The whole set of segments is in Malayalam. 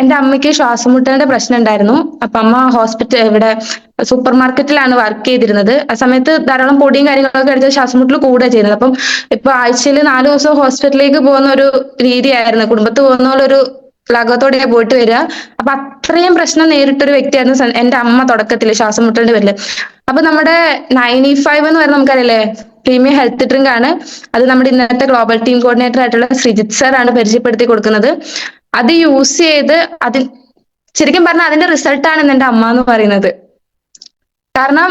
എന്റെ അമ്മയ്ക്ക് ശ്വാസമുട്ടലിന്റെ പ്രശ്നം ഉണ്ടായിരുന്നു. അപ്പൊ അമ്മ ഹോസ്പിറ്റൽ ഇവിടെ സൂപ്പർ മാർക്കറ്റിലാണ് വർക്ക് ചെയ്തിരുന്നത്. ആ സമയത്ത് ധാരാളം പൊടിയും കാര്യങ്ങളൊക്കെ അടിച്ച് ശ്വാസമുട്ടൽ കൂടുക ചെയ്യുന്നത് അപ്പം ഇപ്പൊ ആഴ്ചയിൽ നാല് ദിവസം ഹോസ്പിറ്റലിലേക്ക് പോകുന്ന ഒരു രീതിയായിരുന്നു. കുടുംബത്ത് പോകുന്ന പോലെ ഒരു ലാഘവത്തോടെ പോയിട്ട് വരിക. അപ്പൊ അത്രയും പ്രശ്നം നേരിട്ടൊരു വ്യക്തിയായിരുന്നു എന്റെ അമ്മ തുടക്കത്തിൽ ശ്വാസമുട്ടലിന്റെ പേരിൽ. അപ്പൊ നമ്മുടെ നയന്റി ഫൈവ് എന്ന് പറയുന്നത് നമുക്കറിയില്ലേ പ്രീമിയം ഹെൽത്ത് ഡ്രിങ്ക് ആണ്. അത് നമ്മുടെ ഇന്നത്തെ ഗ്ലോബൽ ടീം കോർഡിനേറ്റർ ആയിട്ടുള്ള ശ്രീജിത് സാർ ആണ് പരിചയപ്പെടുത്തി കൊടുക്കുന്നത്. അത് യൂസ് ചെയ്ത് അതിൽ ശരിക്കും പറഞ്ഞാൽ അതിന്റെ റിസൾട്ടാണ് ഇന്ന് എന്റെ അമ്മ എന്ന് പറയുന്നത്. കാരണം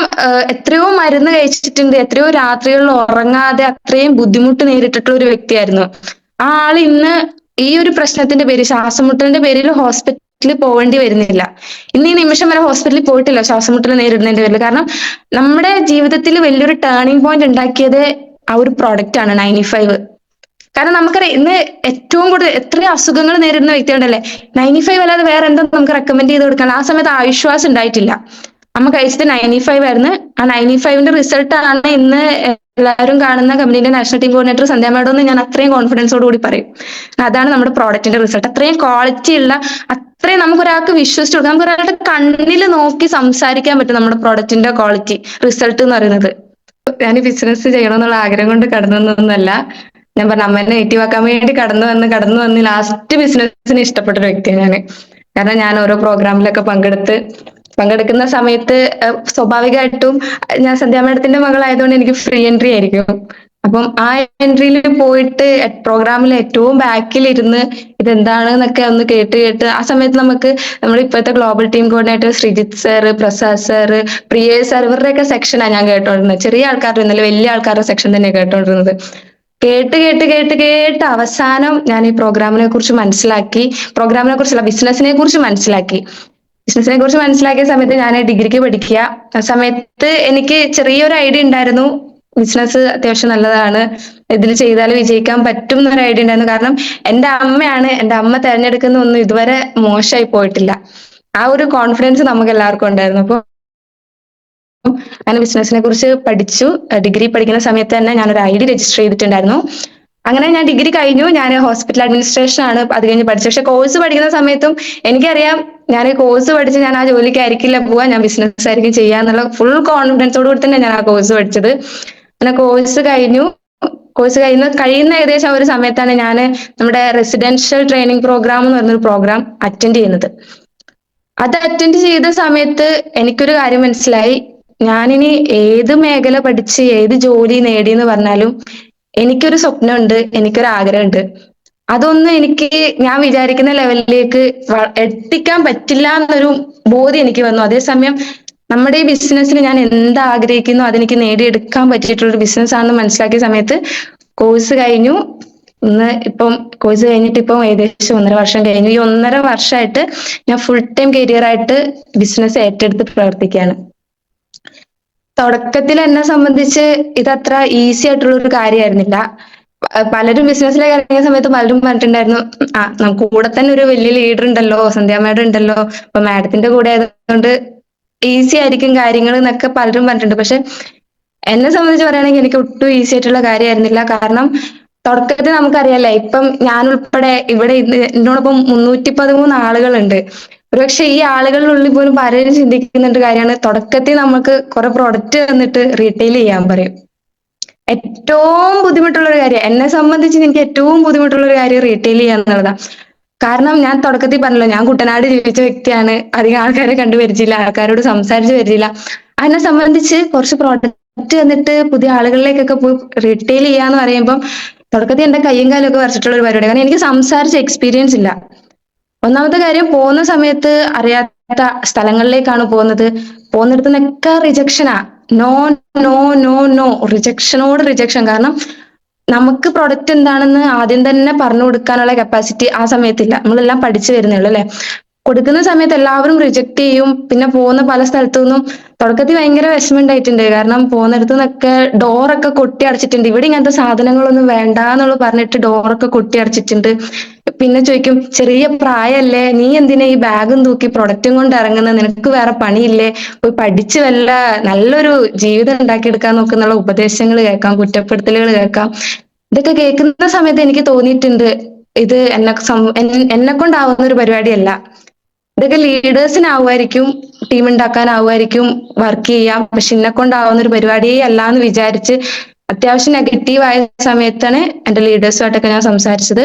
എത്രയോ മരുന്ന് കഴിച്ചിട്ടുണ്ട് എത്രയോ രാത്രികളിൽ ഉറങ്ങാതെ അത്രയും ബുദ്ധിമുട്ട് നേരിട്ടിട്ടുള്ള ഒരു വ്യക്തിയായിരുന്നു. ആ ആൾ ഇന്ന് ഈ ഒരു പ്രശ്നത്തിന്റെ പേര് ശ്വാസമുട്ടലിന്റെ പേരിൽ ഹോസ്പിറ്റലിൽ പോകേണ്ടി വരുന്നില്ല. ഇന്ന് ഈ നിമിഷം വരെ ഹോസ്പിറ്റലിൽ പോയിട്ടില്ല ശ്വാസമുട്ടൽ നേരിടുന്നതിന്റെ പേരിൽ. കാരണം നമ്മുടെ ജീവിതത്തിൽ വലിയൊരു ടേണിംഗ് പോയിന്റ് ഉണ്ടാക്കിയത് ആ ഒരു പ്രോഡക്റ്റ് ആണ് നയന്റി ഫൈവ് കാരണം നമുക്കറിയാം ഇന്ന് ഏറ്റവും കൂടുതൽ എത്രയും അസുഖങ്ങൾ നേരിടുന്ന വ്യക്തികളുണ്ടല്ലേ? നയന്റി ഫൈവ് അല്ലാതെ വേറെ എന്താ നമുക്ക് റെക്കമെൻഡ് ചെയ്ത് കൊടുക്കാൻ ആ സമയത്ത് ആശ്വാസം ഉണ്ടായിട്ടില്ല. അമ്മ കഴിച്ചത് നയന്റി ഫൈവ് ആയിരുന്നു. ആ നയന്റി ഫൈവിന്റെ റിസൾട്ട് ആണ് ഇന്ന് എല്ലാവരും കാണുന്ന കമ്പനിയുടെ national team coordinator Sandhya madam എന്ന് ഞാൻ അത്രയും കോൺഫിഡൻസോട് കൂടി പറയും. അതാണ് നമ്മുടെ പ്രോഡക്റ്റിന്റെ റിസൾട്ട് അത്രയും ക്വാളിറ്റി ഉള്ള അത്രയും നമുക്ക് ഒരാൾക്ക് വിശ്വസിച്ച് കൊടുക്കാം. നമുക്ക് ഒരാളുടെ കണ്ണിൽ നോക്കി സംസാരിക്കാൻ പറ്റും നമ്മുടെ പ്രോഡക്റ്റിന്റെ ക്വാളിറ്റി റിസൾട്ട് എന്ന് പറയുന്നത്. ഞാൻ ബിസിനസ് ചെയ്യണമെന്നുള്ള ആഗ്രഹം കൊണ്ട് കടന്നു വന്നതൊന്നുമല്ല. ഞാൻ പറഞ്ഞ അമ്മേനെ നെഗറ്റീവ് ആക്കാൻ വേണ്ടി കടന്നു വന്ന് കടന്നു വന്ന് ലാസ്റ്റ് ബിസിനസ്സിന് ഇഷ്ടപ്പെട്ട ഒരു വ്യക്തിയാണ് ഞാൻ കാരണം ഞാൻ ഓരോ പ്രോഗ്രാമിലൊക്കെ പങ്കെടുത്ത് പങ്കെടുക്കുന്ന സമയത്ത് സ്വാഭാവികമായിട്ടും ഞാൻ സന്ധ്യ മേഡത്തിന്റെ മകളായതുകൊണ്ട് എനിക്ക് ഫ്രീ എൻട്രി ആയിരിക്കും. അപ്പം ആ എൻട്രിയിൽ പോയിട്ട് പ്രോഗ്രാമിൽ ഏറ്റവും ബാക്കിൽ ഇരുന്ന് ഇതെന്താണ് എന്നൊക്കെ ഒന്ന് കേട്ട് കേട്ട് ആ സമയത്ത് നമുക്ക് നമ്മുടെ ഇപ്പോഴത്തെ global team coordinator Sreejith sir Prasad sir Priya sir ഇവരുടെയൊക്കെ സെക്ഷനാണ് ഞാൻ കേട്ടോണ്ടിരുന്നത്. ചെറിയ ആൾക്കാരുടെ വലിയ ആൾക്കാരുടെ സെക്ഷൻ തന്നെ കേട്ടോണ്ടിരുന്നത്. കേട്ട് കേട്ട് കേട്ട് കേട്ട് അവസാനം ഞാൻ ഈ പ്രോഗ്രാമിനെ കുറിച്ച് മനസ്സിലാക്കി പ്രോഗ്രാമിനെ കുറിച്ചല്ല ബിസിനസിനെ കുറിച്ച് മനസ്സിലാക്കി. ബിസിനസിനെ കുറിച്ച് മനസ്സിലാക്കിയ സമയത്ത് ഞാൻ ഡിഗ്രിക്ക് പഠിക്കുക. ആ സമയത്ത് എനിക്ക് ചെറിയൊരു ഐഡിയ ഉണ്ടായിരുന്നു. ബിസിനസ് അത്യാവശ്യം നല്ലതാണ്. ഇതിൽ ചെയ്താൽ വിജയിക്കാൻ പറ്റും എന്നൊരു ഐഡിയ ഉണ്ടായിരുന്നു. കാരണം എന്റെ അമ്മയാണ് എന്റെ അമ്മ തിരഞ്ഞെടുക്കുന്ന ഒന്നും ഇതുവരെ മോശമായി പോയിട്ടില്ല. ആ ഒരു കോൺഫിഡൻസ് നമുക്ക് എല്ലാവർക്കും ഉണ്ടായിരുന്നു. അപ്പൊ ഞാൻ ബിസിനസിനെ കുറിച്ച് പഠിച്ചു. ഡിഗ്രി പഠിക്കുന്ന സമയത്ത് തന്നെ ഞാൻ ഒരു ഐ ഡി രജിസ്റ്റർ ചെയ്തിട്ടുണ്ടായിരുന്നു. അങ്ങനെ ഞാൻ ഡിഗ്രി കഴിഞ്ഞു. ഞാൻ ഹോസ്പിറ്റൽ അഡ്മിനിസ്ട്രേഷൻ ആണ് അത് കഴിഞ്ഞ് പഠിച്ചത്. പക്ഷെ കോഴ്സ് പഠിക്കുന്ന സമയത്തും എനിക്കറിയാം ഞാൻ കോഴ്സ് പഠിച്ച് ഞാൻ ആ ജോലിക്കായിരിക്കില്ല പോവാ. ഞാൻ ബിസിനസ് ആയിരിക്കും ചെയ്യാന്നുള്ള ഫുൾ കോൺഫിഡൻസോട് കൂടി തന്നെ ഞാൻ ആ കോഴ്സ് പഠിച്ചത്. അങ്ങനെ കോഴ്സ് കഴിഞ്ഞു. കോഴ്സ് കഴിയുന്ന കഴിയുന്ന ഏകദേശം ഒരു സമയത്താണ് ഞാൻ നമ്മുടെ റെസിഡൻഷ്യൽ ട്രെയിനിങ് പ്രോഗ്രാം എന്ന് പറഞ്ഞൊരു പ്രോഗ്രാം അറ്റൻഡ് ചെയ്യുന്നത്. അത് അറ്റൻഡ് ചെയ്ത സമയത്ത് എനിക്കൊരു കാര്യം മനസ്സിലായി. ഞാനിനി ഏത് മേഖല പഠിച്ച് ഏത് ജോലി നേടി എന്ന് പറഞ്ഞാലും എനിക്കൊരു സ്വപ്നമുണ്ട് എനിക്കൊരു ആഗ്രഹമുണ്ട് അതൊന്നും എനിക്ക് ഞാൻ വിചാരിക്കുന്ന ലെവലിലേക്ക് എത്തിക്കാൻ പറ്റില്ല എന്നൊരു ബോധ്യം എനിക്ക് വന്നു. അതേസമയം നമ്മുടെ ഈ ബിസിനസ്സിൽ ഞാൻ എന്ത് ആഗ്രഹിക്കുന്നു അതെനിക്ക് നേടിയെടുക്കാൻ പറ്റിയിട്ടുള്ള ഒരു ബിസിനസ് ആണെന്ന് മനസ്സിലാക്കിയ സമയത്ത് കോഴ്സ് കഴിഞ്ഞു. ഇന്ന് ഇപ്പം കോഴ്സ് കഴിഞ്ഞിട്ട് ഇപ്പം ഏകദേശം ഒന്നര വർഷം കഴിഞ്ഞു. ഈ ഒന്നര വർഷമായിട്ട് ഞാൻ ഫുൾ ടൈം കരിയർ ആയിട്ട് ബിസിനസ് ഏറ്റെടുത്ത് പ്രവർത്തിക്കുകയാണ്. തുടക്കത്തിൽ എന്നെ സംബന്ധിച്ച് ഇത് അത്ര ഈസി ആയിട്ടുള്ള ഒരു കാര്യമായിരുന്നില്ല പലരും ബിസിനസ്സിലേക്ക് ഇറങ്ങിയ സമയത്ത് പലരും പറഞ്ഞിട്ടുണ്ടായിരുന്നു ആ നമുക്ക് കൂടെ തന്നെ ഒരു വലിയ ലീഡർ ഉണ്ടല്ലോ സന്ധ്യ മാഡം ഉണ്ടല്ലോ അപ്പൊ മാഡത്തിന്റെ കൂടെ ആയതുകൊണ്ട് ഈസി ആയിരിക്കും കാര്യങ്ങൾ എന്നൊക്കെ പലരും പറഞ്ഞിട്ടുണ്ട്. പക്ഷെ എന്നെ സംബന്ധിച്ച് പറയുകയാണെങ്കിൽ എനിക്ക് ഒട്ടും ഈസി ആയിട്ടുള്ള കാര്യമായിരുന്നില്ല കാരണം തുടക്കത്തിൽ നമുക്കറിയാലേ ഇപ്പം ഞാൻ ഉൾപ്പെടെ ഇവിടെ ഇന്ന് എന്നോടൊപ്പം മുന്നൂറ്റി പതിമൂന്ന് ആളുകളുണ്ട്. ഒരുപക്ഷെ ഈ ആളുകളുള്ളിൽ പോലും പലരും ചിന്തിക്കുന്നുണ്ട് കാര്യമാണ് തുടക്കത്തിൽ നമുക്ക് കുറെ പ്രൊഡക്റ്റ് തന്നിട്ട് റീറ്റെയിൽ ചെയ്യാൻ പറയും. ഏറ്റവും ബുദ്ധിമുട്ടുള്ള ഒരു കാര്യം എന്നെ സംബന്ധിച്ച് എനിക്ക് ഏറ്റവും ബുദ്ധിമുട്ടുള്ള ഒരു കാര്യം റീറ്റെയിൽ ചെയ്യുക എന്നുള്ളതാണ് കാരണം ഞാൻ തുടക്കത്തിൽ പറഞ്ഞല്ലോ ഞാൻ കുട്ടനാട് ജീവിച്ച വ്യക്തിയാണ് അധികം ആൾക്കാരെ കണ്ടു പരിചയമില്ല ആൾക്കാരോട് സംസാരിച്ച് പരിചയമില്ല. അതിനെ സംബന്ധിച്ച് കുറച്ച് പ്രോഡക്റ്റ് തന്നിട്ട് പുതിയ ആളുകളിലേക്കൊക്കെ പോയി റീറ്റെയിൽ ചെയ്യാന്ന് പറയുമ്പോൾ തുടക്കത്തിൽ എന്റെ കയ്യും കാലും ഒക്കെ വരച്ചിട്ടുള്ള ഒരു പരിപാടി കാരണം എനിക്ക് സംസാരിച്ച എക്സ്പീരിയൻസ് ഇല്ല. ഒന്നാമത്തെ കാര്യം പോകുന്ന സമയത്ത് അറിയാത്ത സ്ഥലങ്ങളിലേക്കാണ് പോകുന്നത്. പോകുന്നിടത്ത് നിന്നൊക്കെ റിജക്ഷനാ നോ നോ നോ നോ റിജക്ഷനോട് റിജക്ഷൻ കാരണം നമുക്ക് പ്രൊഡക്റ്റ് എന്താണെന്ന് ആദ്യം തന്നെ പറഞ്ഞു കൊടുക്കാനുള്ള കപ്പാസിറ്റി ആ സമയത്തില്ല. നമ്മളെല്ലാം പഠിച്ചു വരുന്നേ അല്ലെ? കൊടുക്കുന്ന സമയത്ത് എല്ലാവരും റിജക്ട് ചെയ്യും. പിന്നെ പോകുന്ന പല സ്ഥലത്തു നിന്നും തുടക്കത്തിൽ ഭയങ്കര വിഷമമുണ്ടായിട്ടുണ്ട്. കാരണം പോകുന്നിടത്തു നിന്നൊക്കെ ഡോറൊക്കെ കൊട്ടി അടച്ചിട്ടുണ്ട്. ഇവിടെ ഇങ്ങനത്തെ സാധനങ്ങളൊന്നും വേണ്ട എന്നുള്ളത് പറഞ്ഞിട്ട് ഡോറൊക്കെ കൊട്ടി അടച്ചിട്ടുണ്ട്. പിന്നെ ചോദിക്കും ചെറിയ പ്രായമല്ലേ നീ എന്തിനാ ഈ ബാഗും തൂക്കി പ്രൊഡക്റ്റും കൊണ്ട് ഇറങ്ങുന്നത് നിനക്ക് വേറെ പണിയില്ലേ? പോയി പഠിച്ച് വല്ല നല്ലൊരു ജീവിതം ഉണ്ടാക്കിയെടുക്കാൻ നോക്കുന്നുള്ള ഉപദേശങ്ങൾ കേൾക്കാം കുറ്റപ്പെടുത്തലുകൾ കേൾക്കാം. ഇതൊക്കെ കേൾക്കുന്ന സമയത്ത് എനിക്ക് തോന്നിയിട്ടുണ്ട് ഇത് എന്നെ എന്നെ കൊണ്ടാവുന്ന ഒരു പരിപാടിയല്ല. ഇതൊക്കെ ലീഡേഴ്സിനാവുമായിരിക്കും ടീം ഉണ്ടാക്കാനാവുമായിരിക്കും വർക്ക് ചെയ്യാം. പക്ഷെ എന്നെ കൊണ്ടാവുന്ന ഒരു പരിപാടിയേ അല്ല എന്ന് വിചാരിച്ച് അത്യാവശ്യം നെഗറ്റീവ് ആയ സമയത്താണ് എന്റെ ലീഡേഴ്സുമായിട്ടൊക്കെ ഞാൻ സംസാരിച്ചത്.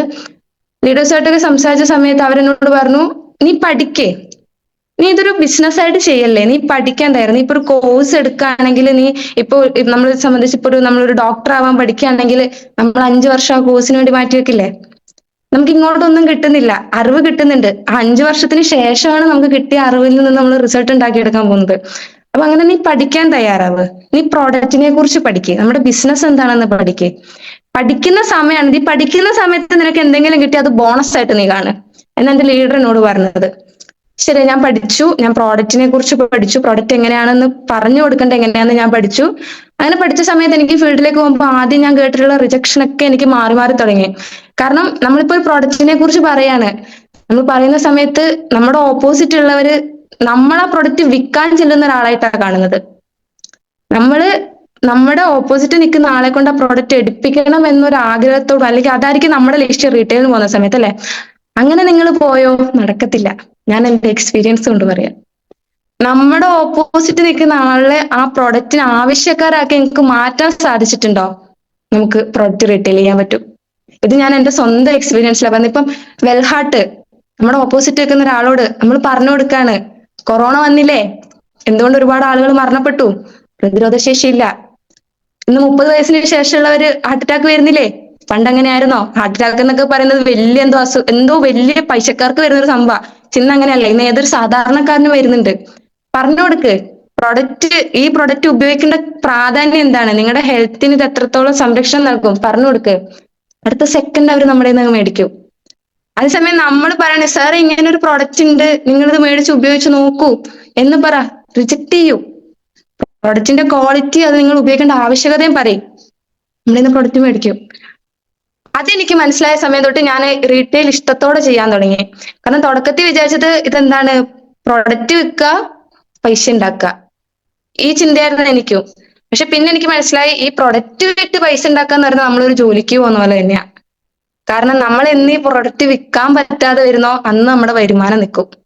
ലീഡേഴ്സുമായിട്ടൊക്കെ സംസാരിച്ച സമയത്ത് അവരെന്നോട് പറഞ്ഞു നീ പഠിക്കേ. നീ ഇതൊരു ബിസിനസ് ആയിട്ട് ചെയ്യല്ലേ? നീ പഠിക്കാൻ തയ്യാറ്. നീ ഇപ്പൊ ഒരു കോഴ്സ് എടുക്കുകയാണെങ്കിൽ നീ ഇപ്പൊ നമ്മളെ സംബന്ധിച്ച് ഇപ്പൊ ഒരു നമ്മളൊരു ഡോക്ടർ ആവാൻ പഠിക്കുകയാണെങ്കിൽ നമ്മൾ അഞ്ചു വർഷം ആ കോഴ്സിന് വേണ്ടി മാറ്റി വെക്കില്ലേ? നമുക്ക് ഇങ്ങോട്ടൊന്നും കിട്ടുന്നില്ല. അറിവ് കിട്ടുന്നുണ്ട്. അഞ്ചു വർഷത്തിന് ശേഷമാണ് നമുക്ക് കിട്ടിയ അറിവിൽ നിന്ന് നമ്മൾ റിസൾട്ട് ഉണ്ടാക്കിയെടുക്കാൻ പോകുന്നത്. അപ്പൊ അങ്ങനെ നീ പഠിക്കാൻ തയ്യാറാവ്. നീ പ്രോഡക്റ്റിനെ കുറിച്ച് പഠിക്കുക നമ്മുടെ ബിസിനസ് എന്താണെന്ന് പഠിക്കുക പഠിക്കുന്ന സമയമാണ് നീ പഠിക്കുന്ന സമയത്ത് നിനക്ക് എന്തെങ്കിലും കിട്ടി അത് ബോണസ് ആയിട്ട് നീ കാണു എന്നാ എന്റെ ലീഡർ എന്നോട് പറഞ്ഞത്. ശരി ഞാൻ പഠിച്ചു. ഞാൻ പ്രോഡക്റ്റിനെ കുറിച്ച് പഠിച്ചു. പ്രോഡക്റ്റ് എങ്ങനെയാണെന്ന് പറഞ്ഞു കൊടുക്കേണ്ടത് എങ്ങനെയാണെന്ന് ഞാൻ പഠിച്ചു. അങ്ങനെ പഠിച്ച സമയത്ത് എനിക്ക് ഫീൽഡിലേക്ക് പോകുമ്പോൾ ആദ്യം ഞാൻ കേട്ടിട്ടുള്ള റിജക്ഷൻ ഒക്കെ എനിക്ക് മാറി മാറി തുടങ്ങി. കാരണം നമ്മളിപ്പോ ഒരു പ്രോഡക്റ്റിനെ കുറിച്ച് പറയാണ്. നമ്മൾ പറയുന്ന സമയത്ത് നമ്മുടെ ഓപ്പോസിറ്റ് ഉള്ളവര് നമ്മളാ പ്രൊഡക്റ്റ് വിൽക്കാൻ ചെല്ലുന്ന ഒരാളായിട്ടാണ് കാണുന്നത്. നമ്മൾ നമ്മുടെ ഓപ്പോസിറ്റ് നിൽക്കുന്ന ആളെ കൊണ്ട് ആ പ്രോഡക്റ്റ് എടുപ്പിക്കണം എന്നൊരു ആഗ്രഹത്തോടും അല്ലെങ്കിൽ അതായിരിക്കും നമ്മുടെ ലക്ഷ്യം റീറ്റെയിലിന് പോകുന്ന സമയത്ത് അല്ലെ? അങ്ങനെ നിങ്ങൾ പോയോ? നടക്കത്തില്ല. ഞാൻ എന്റെ എക്സ്പീരിയൻസ് കൊണ്ട് പറയാം. നമ്മുടെ ഓപ്പോസിറ്റ് നിൽക്കുന്ന ആളെ ആ പ്രോഡക്റ്റിന് ആവശ്യക്കാരാക്കി എനിക്ക് മാറ്റാൻ സാധിച്ചിട്ടുണ്ടോ? നമുക്ക് പ്രോഡക്റ്റ് റീറ്റെയിൽ ചെയ്യാൻ പറ്റും. ഇത് ഞാൻ എന്റെ സ്വന്തം എക്സ്പീരിയൻസിലാണ് പറഞ്ഞത്. ഇപ്പം വെൽഹാർട്ട് നമ്മുടെ ഓപ്പോസിറ്റ് നിൽക്കുന്ന ഒരാളോട് നമ്മൾ പറഞ്ഞു കൊടുക്കാണ്. കൊറോണ വന്നില്ലേ? എന്തുകൊണ്ട് ഒരുപാട് ആളുകൾ മരണപ്പെട്ടു? പ്രതിരോധ ഇല്ല. ഇന്ന് മുപ്പത് വയസ്സിന് ശേഷമുള്ളവര് ഹാർട്ട് അറ്റാക്ക് വരുന്നില്ലേ? പണ്ട് അങ്ങനെയായിരുന്നോ? ഹാർട്ട് അറ്റാക്ക് എന്നൊക്കെ പറയുന്നത് വലിയ എന്തോ അസു എന്തോ വലിയ പൈസക്കാർക്ക് വരുന്ന ഒരു സംഭവം. ചിന്ന അങ്ങനെയല്ല ഇന്ന് ഏതൊരു സാധാരണക്കാരന് വരുന്നുണ്ട്. പറഞ്ഞു കൊടുക്ക്. പ്രൊഡക്റ്റ് ഈ പ്രൊഡക്റ്റ് ഉപയോഗിക്കേണ്ട പ്രാധാന്യം എന്താണ്? നിങ്ങളുടെ ഹെൽത്തിന് ഇത് എത്രത്തോളം സംരക്ഷണം നൽകും? പറഞ്ഞു കൊടുക്ക്. അടുത്ത സെക്കൻഡ് അവർ നമ്മുടെ നിന്ന് മേടിക്കും. അതേസമയം നമ്മൾ പറയണേ സാർ ഇങ്ങനെ ഒരു പ്രൊഡക്റ്റ് ഉണ്ട്. നിങ്ങളിത് മേടിച്ച് ഉപയോഗിച്ച് നോക്കൂ. എന്ന് പറ. റിജക്ട് ചെയ്യൂ. പ്രൊഡക്റ്റിന്റെ ക്വാളിറ്റി അത് നിങ്ങൾ ഉപയോഗിക്കേണ്ട ആവശ്യകതയും പറയും. നമ്മളിന്ന് പ്രൊഡക്റ്റ് മേടിക്കും. അതെനിക്ക് മനസ്സിലായ സമയം തൊട്ട് ഞാൻ റീറ്റെയിൽ ഇഷ്ടത്തോടെ ചെയ്യാൻ തുടങ്ങി. കാരണം തുടക്കത്തിൽ വിചാരിച്ചത് ഇതെന്താണ്? പ്രൊഡക്റ്റ് വിൽക്കുക പൈസ ഉണ്ടാക്കുക. ഈ ചിന്തയായിരുന്നു എനിക്കും. പക്ഷെ പിന്നെ എനിക്ക് മനസ്സിലായി ഈ പ്രൊഡക്റ്റ് വിറ്റ് പൈസ ഉണ്ടാക്കുക എന്ന് പറഞ്ഞാൽ നമ്മളൊരു ജോലിക്ക് പോകുന്ന പോലെ തന്നെയാ. കാരണം നമ്മൾ എന്ന് പ്രൊഡക്റ്റ് വിൽക്കാൻ പറ്റാതെ വരുന്നോ അന്ന് നമ്മുടെ വരുമാനം നിൽക്കും.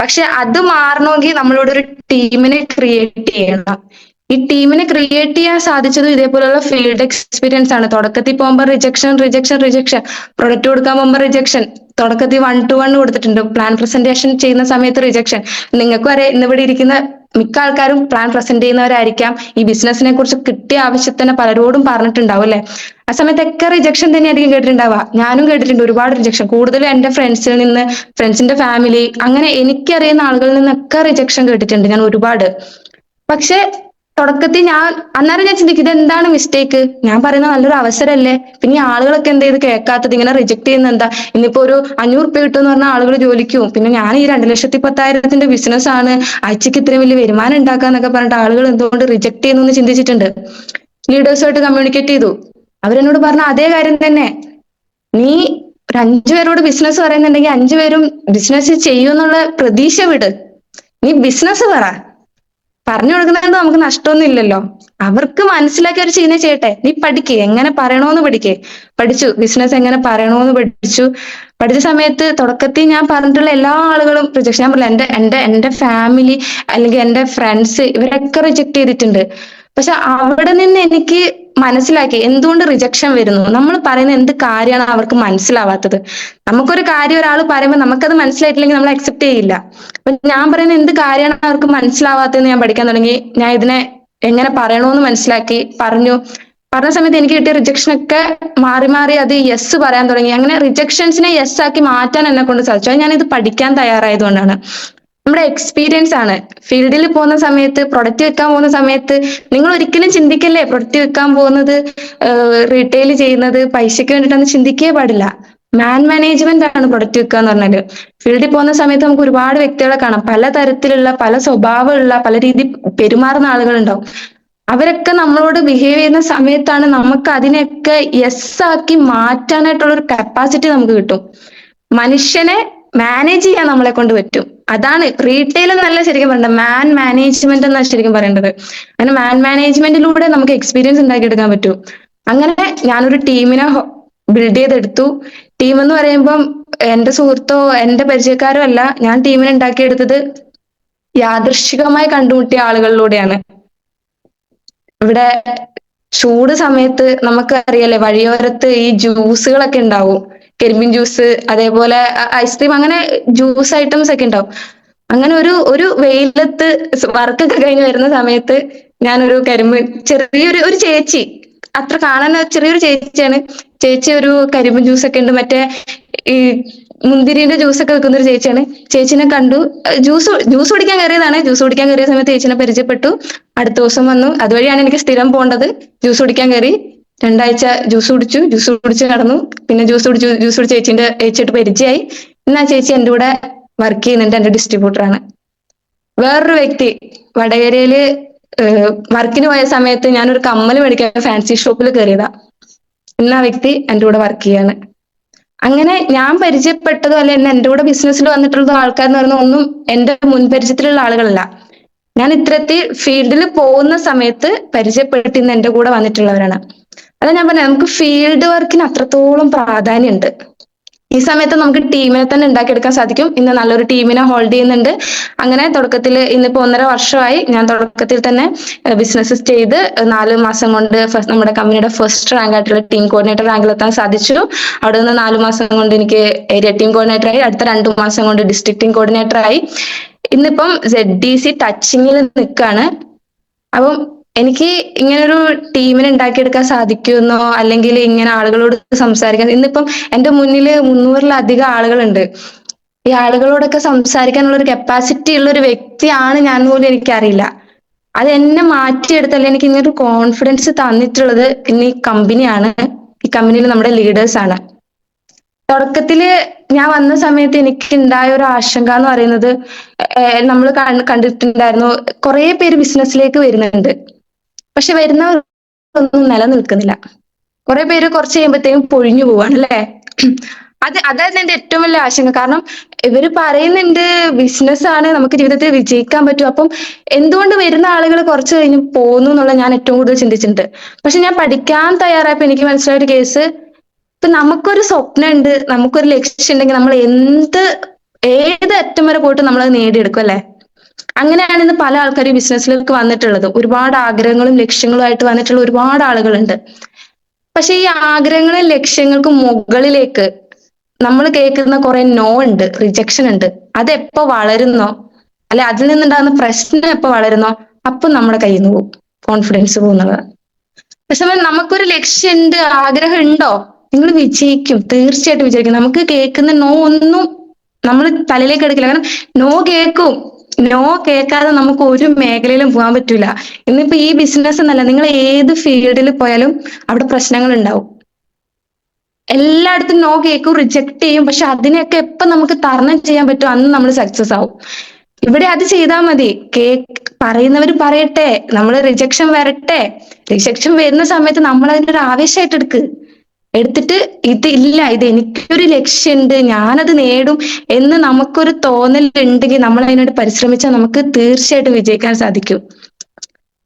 പക്ഷെ അത് മാറണമെങ്കിൽ നമ്മളിവിടെ ഒരു ടീമിനെ ക്രിയേറ്റ് ചെയ്യണം. ഈ ടീമിനെ ക്രിയേറ്റ് ചെയ്യാൻ സാധിച്ചതും ഇതേപോലെയുള്ള ഫീൽഡ് എക്സ്പീരിയൻസ് ആണ്. തുടക്കത്തിൽ പോകുമ്പോൾ റിജക്ഷൻ റിജക്ഷൻ റിജക്ഷൻ പ്രൊഡക്റ്റ് കൊടുക്കാൻ പോകുമ്പോൾ റിജക്ഷൻ തുടക്കത്തിൽ വൺ ടു വൺ കൊടുത്തിട്ടുണ്ട്. പ്ലാൻ പ്രസന്റേഷൻ ചെയ്യുന്ന സമയത്ത് റിജക്ഷൻ നിങ്ങൾക്കും അറിയാം ഇന്ന് ഇവിടെ ഇരിക്കുന്ന മിക്ക ആൾക്കാരും പ്ലാൻ പ്രസന്റ് ചെയ്യുന്നവരായിരിക്കാം. ഈ ബിസിനസിനെ കുറിച്ച് കിട്ടിയ ആവശ്യത്തിന് പലരോടും പറഞ്ഞിട്ടുണ്ടാവും അല്ലെ? ആ സമയത്തൊക്കെ റിജക്ഷൻ തന്നെയായിരിക്കും കേട്ടിട്ടുണ്ടാവുക. ഞാനും കേട്ടിട്ടുണ്ട് ഒരുപാട് റിജക്ഷൻ കൂടുതലും എന്റെ ഫ്രണ്ട്സിൽ നിന്ന് ഫ്രണ്ട്സിന്റെ ഫാമിലി അങ്ങനെ എനിക്കറിയുന്ന ആളുകളിൽ നിന്നൊക്കെ റിജക്ഷൻ കേട്ടിട്ടുണ്ട് ഞാൻ ഒരുപാട്. പക്ഷെ തുടക്കത്തിൽ ഞാൻ അന്നേരം ഞാൻ ചിന്തിക്കും ഇതെന്താണ് മിസ്റ്റേക്ക് ഞാൻ പറയുന്ന നല്ലൊരു അവസരമല്ലേ? പിന്നെ ഈ ആളുകളൊക്കെ എന്താ ഇത് കേൾക്കാത്തത് ഇങ്ങനെ റിജക്ട് ചെയ്യുന്ന എന്താ? ഇന്നിപ്പോ ഒരു അഞ്ഞൂറ് റുപ്യ കിട്ടുമെന്ന് പറഞ്ഞാൽ ആളുകൾ ജോലിക്കും. പിന്നെ ഞാൻ ഈ രണ്ട് ലക്ഷത്തി പത്തായിരത്തിന്റെ ബിസിനസ് ആണ്. ആഴ്ചക്ക് ഇത്രയും വലിയ വരുമാനം ഉണ്ടാക്കാന്നൊക്കെ പറഞ്ഞിട്ട് ആളുകൾ എന്തുകൊണ്ട് റിജക്ട് ചെയ്യുന്നു എന്ന് ചിന്തിച്ചിട്ടുണ്ട്? ലീഡേഴ്സുമായിട്ട് കമ്മ്യൂണിക്കേറ്റ് ചെയ്തു. അവരെന്നോട് പറഞ്ഞ അതേ കാര്യം തന്നെ. നീ ഒരു അഞ്ചു പേരോട് ബിസിനസ് പറയുന്നുണ്ടെങ്കിൽ അഞ്ചു പേരും ബിസിനസ് ചെയ്യുമെന്നുള്ള പ്രതീക്ഷ വിട്. നീ ബിസിനസ് പറ. പറഞ്ഞു കൊടുക്കുന്നത് നമുക്ക് നഷ്ടമൊന്നും ഇല്ലല്ലോ. അവർക്ക് മനസ്സിലാക്കി അവർ ചെയ്യുന്ന ചെയ്യട്ടെ. നീ പഠിക്കേ. എങ്ങനെ പറയണോന്ന് പഠിക്കേ. പഠിച്ചു. ബിസിനസ് എങ്ങനെ പറയണോന്ന് പഠിച്ചു. പഠിച്ച സമയത്ത് തുടക്കത്തിൽ ഞാൻ പറഞ്ഞിട്ടുള്ള എല്ലാ ആളുകളും റിജക്ഷൻ ഞാൻ പറഞ്ഞില്ല എന്റെ എന്റെ എന്റെ ഫാമിലി അല്ലെങ്കിൽ എന്റെ ഫ്രണ്ട്സ് ഇവരൊക്കെ റിജക്ട് ചെയ്തിട്ടുണ്ട്. പക്ഷെ അവിടെ നിന്ന് എനിക്ക് മനസ്സിലാക്കി എന്തുകൊണ്ട് റിജക്ഷൻ വരുന്നു? നമ്മൾ പറയുന്ന എന്ത് കാര്യമാണ് അവർക്ക് മനസ്സിലാവാത്തത്? നമുക്കൊരു കാര്യം ഒരാൾ പറയുമ്പോൾ നമുക്കത് മനസ്സിലായിട്ടില്ലെങ്കിൽ നമ്മൾ അക്സെപ്റ്റ് ചെയ്യില്ല. അപ്പൊ ഞാൻ പറയുന്ന എന്ത് കാര്യമാണ് അവർക്ക് മനസ്സിലാവാത്തതെന്ന് ഞാൻ പഠിക്കാൻ തുടങ്ങി. ഞാൻ ഇതിനെ എങ്ങനെ പറയണമെന്ന് മനസ്സിലാക്കി പറഞ്ഞു. പറഞ്ഞ സമയത്ത് എനിക്ക് കിട്ടിയ റിജക്ഷൻ ഒക്കെ മാറി മാറി അത് യെസ് പറയാൻ തുടങ്ങി. അങ്ങനെ റിജക്ഷൻസിനെ യെസ് ആക്കി മാറ്റാൻ എന്നെ കൊണ്ട് സാധിച്ചു. അത് ഞാൻ ഇത് പഠിക്കാൻ തയ്യാറായതുകൊണ്ടാണ്. നമ്മുടെ എക്സ്പീരിയൻസ് ആണ്. ഫീൽഡിൽ പോകുന്ന സമയത്ത് പ്രൊഡക്റ്റ് വെക്കാൻ പോകുന്ന സമയത്ത് നിങ്ങൾ ഒരിക്കലും ചിന്തിക്കല്ലേ പ്രൊഡക്റ്റ് വെക്കാൻ പോകുന്നത് റീറ്റെയിൽ ചെയ്യുന്നത് പൈസയ്ക്ക് വേണ്ടിയിട്ടൊന്നും ചിന്തിക്കേ പാടില്ല. മാൻ മാനേജ്മെന്റ് ആണ് പ്രൊഡക്റ്റ് വെക്കുക എന്ന് പറഞ്ഞാൽ. ഫീൽഡിൽ പോകുന്ന സമയത്ത് നമുക്ക് ഒരുപാട് വ്യക്തികളെ കാണാം. പല തരത്തിലുള്ള പല സ്വഭാവമുള്ള പല രീതി പെരുമാറുന്ന ആളുകളുണ്ടാവും. അവരൊക്കെ നമ്മളോട് ബിഹേവ് ചെയ്യുന്ന സമയത്താണ് നമുക്ക് അതിനെയൊക്കെ യെസ് ആക്കി മാറ്റാനായിട്ടുള്ള ഒരു കപ്പാസിറ്റി നമുക്ക് കിട്ടും. മനുഷ്യനെ മാനേജ് ചെയ്യാൻ നമ്മളെ കൊണ്ട് പറ്റും. അതാണ് റീറ്റെയിൽ എന്നല്ല ശരിക്കും പറയേണ്ടത്. മാൻ മാനേജ്മെന്റ് എന്നാണ് ശരിക്കും പറയേണ്ടത്. അങ്ങനെ മാൻ മാനേജ്മെന്റിലൂടെ നമുക്ക് എക്സ്പീരിയൻസ് ഉണ്ടാക്കിയെടുക്കാൻ പറ്റും. അങ്ങനെ ഞാനൊരു ടീമിനെ ബിൽഡ് ചെയ്തെടുത്തു. ടീം എന്ന് പറയുമ്പം എന്റെ സുഹൃത്തോ എന്റെ പരിചയക്കാരോ അല്ല ഞാൻ ടീമിനെ ഉണ്ടാക്കിയെടുത്തത് യാദൃശികമായി കണ്ടുമുട്ടിയ ആളുകളിലൂടെയാണ്. ഇവിടെ ചൂട് സമയത്ത് നമുക്കറിയാലേ വഴിയോരത്ത് ഈ ജ്യൂസുകളൊക്കെ ഉണ്ടാവും. കരിമ്പിൻ ജ്യൂസ് അതേപോലെ ഐസ്ക്രീം അങ്ങനെ ജ്യൂസ് ഐറ്റംസ് ഒക്കെ ഉണ്ടാവും. അങ്ങനെ ഒരു ഒരു വെയിലത്ത് വർക്കൊക്കെ കഴിഞ്ഞ് വരുന്ന സമയത്ത് ഞാനൊരു കരിമ്പ് ചെറിയൊരു ഒരു ചേച്ചി അത്ര കാണാൻ ചെറിയൊരു ചേച്ചിയാണ്. ചേച്ചി ഒരു കരിമ്പ് ജ്യൂസ് ഒക്കെ ഉണ്ട്. മറ്റേ ഈ മുന്തിരിന്റെ ജ്യൂസ് ഒക്കെ വെക്കുന്ന ഒരു ചേച്ചിയാണ്. ചേച്ചിനെ കണ്ടു. ജ്യൂസ് ജ്യൂസ് കുടിക്കാൻ കയറിയതാണ്. ജ്യൂസ് കുടിക്കാൻ കയറിയ സമയത്ത് ചേച്ചിനെ പരിചയപ്പെട്ടു. അടുത്ത ദിവസം വന്നു. അതുവഴിയാണ് എനിക്ക് സ്ഥിരം പോകേണ്ടത് ജ്യൂസ് കുടിക്കാൻ കയറി. രണ്ടാഴ്ച ജ്യൂസ് കുടിച്ചു ജ്യൂസ് കുടിച്ച് നടന്നു പിന്നെ ജ്യൂസ് കുടിച്ചു ജ്യൂസ് കുടിച്ച് ചേച്ചിന്റെ ചേച്ചിയായിട്ട് പരിചയമായി. ഇന്ന് ആ ചേച്ചി എന്റെ കൂടെ വർക്ക് ചെയ്യുന്നുണ്ട് എന്റെ ഡിസ്ട്രിബ്യൂട്ടറാണ് വേറൊരു വ്യക്തി വടകരയിൽ വർക്കിന് പോയ സമയത്ത് ഞാനൊരു കമ്മൽ മേടിക്കാൻ ഫാൻസി ഷോപ്പിൽ കയറിയതാ ഇന്ന് വ്യക്തി എന്റെ കൂടെ വർക്ക് ചെയ്യാണ്. അങ്ങനെ ഞാൻ പരിചയപ്പെട്ടതോ അല്ലെ എന്റെ കൂടെ ബിസിനസ്സിൽ വന്നിട്ടുള്ള ആൾക്കാർ എന്ന് പറയുന്ന ഒന്നും എന്റെ മുൻപരിചയത്തിലുള്ള ആളുകളല്ല. ഞാൻ ഇത്തരത്തിൽ ഫീൽഡിൽ പോകുന്ന സമയത്ത് പരിചയപ്പെട്ടിന്ന് എന്റെ കൂടെ വന്നിട്ടുള്ളവരാണ്. അതാ ഞാൻ പറഞ്ഞത് നമുക്ക് ഫീൽഡ് വർക്കിന് അത്രത്തോളം പ്രാധാന്യമുണ്ട് ഈ സമയത്ത് നമുക്ക് ടീമിനെ തന്നെ ഉണ്ടാക്കിയെടുക്കാൻ സാധിക്കും. ഇന്ന് നല്ലൊരു ടീമിനെ ഹോൾഡ് ചെയ്യുന്നുണ്ട്. അങ്ങനെ തുടക്കത്തിൽ ഇന്നിപ്പോ ഒന്നര വർഷമായി ഞാൻ തുടക്കത്തിൽ തന്നെ ബിസിനസ് ചെയ്ത് നാല് മാസം കൊണ്ട് ഫസ്റ്റ് നമ്മുടെ കമ്പനിയുടെ ഫസ്റ്റ് റാങ്ക് ആയിട്ടുള്ള ടീം കോർഡിനേറ്റർ റാങ്കിൽ എത്താൻ സാധിച്ചു. അവിടെ നിന്ന് നാല് മാസം കൊണ്ട് എനിക്ക് ഏരിയ ടീം കോർഡിനേറ്റർ ആയി അടുത്ത രണ്ടു മാസം കൊണ്ട് ഡിസ്ട്രിക്ട് ടീം കോർഡിനേറ്റർ ആയി. ഇന്നിപ്പം സെഡ് ഡി സി ടച്ചിങ്ങിൽ നിൽക്കാണ് അപ്പം എനിക്ക് ഇങ്ങനൊരു ടീമിനെ ഉണ്ടാക്കിയെടുക്കാൻ സാധിക്കുമെന്നോ അല്ലെങ്കിൽ ഇങ്ങനെ ആളുകളോട് സംസാരിക്കാൻ ഇന്നിപ്പം എന്റെ മുന്നിൽ മുന്നൂറിലധികം ആളുകളുണ്ട്. ഈ ആളുകളോടൊക്കെ സംസാരിക്കാനുള്ള ഒരു കപ്പാസിറ്റി ഉള്ള ഒരു വ്യക്തിയാണ് ഞാൻ പോലും എനിക്കറിയില്ല. അത് എന്നെ മാറ്റിയെടുത്തല്ല എനിക്ക് ഇങ്ങനൊരു കോൺഫിഡൻസ് തന്നിട്ടുള്ളത് ഇന്ന് ഈ കമ്പനിയാണ് ഈ കമ്പനിയിൽ നമ്മുടെ ലീഡേഴ്സ് ആണ്. തുടക്കത്തിൽ ഞാൻ വന്ന സമയത്ത് എനിക്ക് ഉണ്ടായ ഒരു ആശങ്ക എന്ന് പറയുന്നത് നമ്മൾ കണ്ടിട്ടുണ്ടായിരുന്നു കുറെ പേര് ബിസിനസ്സിലേക്ക് വരുന്നുണ്ട്. പക്ഷെ വരുന്നവരൊന്നും നിലനിൽക്കുന്നില്ല. കുറെ പേര് കുറച്ച് കഴിയുമ്പോഴത്തേക്കും പൊഴിഞ്ഞു പോവാണ് അല്ലേ? അത് അതായിരുന്നു എന്റെ ഏറ്റവും വലിയ ആശങ്ക. കാരണം ഇവർ പറയുന്നുണ്ട് ബിസിനസ് ആണ് നമുക്ക് ജീവിതത്തിൽ വിജയിക്കാൻ പറ്റും അപ്പം എന്തുകൊണ്ട് വരുന്ന ആളുകൾ കുറച്ച് കഴിഞ്ഞ് പോകുന്നു എന്നുള്ള ഞാൻ ഏറ്റവും കൂടുതൽ ചിന്തിച്ചിട്ടുണ്ട്. പക്ഷെ ഞാൻ പഠിക്കാൻ തയ്യാറായപ്പോ എനിക്ക് മനസ്സിലായ ഒരു കേസ് ഇപ്പൊ നമുക്കൊരു സ്വപ്നം ഉണ്ട് നമുക്കൊരു ലക്ഷ്യം ഉണ്ടെങ്കിൽ നമ്മൾ എന്ത് ഏത് അറ്റം വരെ പോയിട്ട് നമ്മൾ നേടിയെടുക്കും അല്ലെ? അങ്ങനെയാണ് ഇന്ന് പല ആൾക്കാരും ബിസിനസ്സിലേക്ക് വന്നിട്ടുള്ളത്. ഒരുപാട് ആഗ്രഹങ്ങളും ലക്ഷ്യങ്ങളുമായിട്ട് വന്നിട്ടുള്ള ഒരുപാട് ആളുകളുണ്ട്. പക്ഷെ ഈ ആഗ്രഹങ്ങളും ലക്ഷ്യങ്ങൾക്കും മുകളിലേക്ക് നമ്മൾ കേൾക്കുന്ന കുറെ നോ ഉണ്ട് റിജക്ഷൻ ഉണ്ട്. അത് എപ്പോ വളരുന്നോ? അല്ലെ അതിൽ നിന്നുണ്ടാകുന്ന പ്രശ്നം എപ്പോ വളരുന്നോ? അപ്പൊ നമ്മുടെ കയ്യിൽ നിന്ന് പോകും കോൺഫിഡൻസ് പോകുന്നത്. പക്ഷെ നമുക്കൊരു ലക്ഷ്യമുണ്ട് ആഗ്രഹം ഉണ്ടോ? നിങ്ങൾ വിജയിക്കും തീർച്ചയായിട്ടും വിജയിക്കും. നമുക്ക് കേൾക്കുന്ന നോ ഒന്നും നമ്മൾ തലയിലേക്ക് എടുക്കില്ല. കാരണം നോ കേൾക്കും. നോ കേൾക്കാതെ നമുക്ക് ഒരു മേഖലയിലും പോകാൻ പറ്റൂല. ഇന്നിപ്പോ ഈ ബിസിനസ് എന്നല്ല നിങ്ങൾ ഏത് ഫീൽഡിൽ പോയാലും അവിടെ പ്രശ്നങ്ങൾ ഉണ്ടാവും എല്ലായിടത്തും നോ കേൾക്കും റിജക്ട് ചെയ്യും. പക്ഷെ അതിനെയൊക്കെ എപ്പൊ നമുക്ക് തരണം ചെയ്യാൻ പറ്റും അന്ന് നമ്മൾ സക്സസ് ആവും. ഇവിടെ അത് ചെയ്താൽ മതി. കേ പറയുന്നവർ പറയട്ടെ നമ്മൾ റിജക്ഷൻ വരട്ടെ. റിജക്ഷൻ വരുന്ന സമയത്ത് നമ്മൾ അതിനൊരു ആവേശമായിട്ട് എടുക്ക്. എടുത്തിട്ട് ഇത് ഇല്ല ഇത് എനിക്കൊരു ലക്ഷ്യമുണ്ട് ഞാനത് നേടും എന്ന് നമുക്കൊരു തോന്നൽ ഉണ്ടെങ്കിൽ നമ്മൾ അതിനോട് പരിശ്രമിച്ചാൽ നമുക്ക് തീർച്ചയായിട്ടും വിജയിക്കാൻ സാധിക്കും.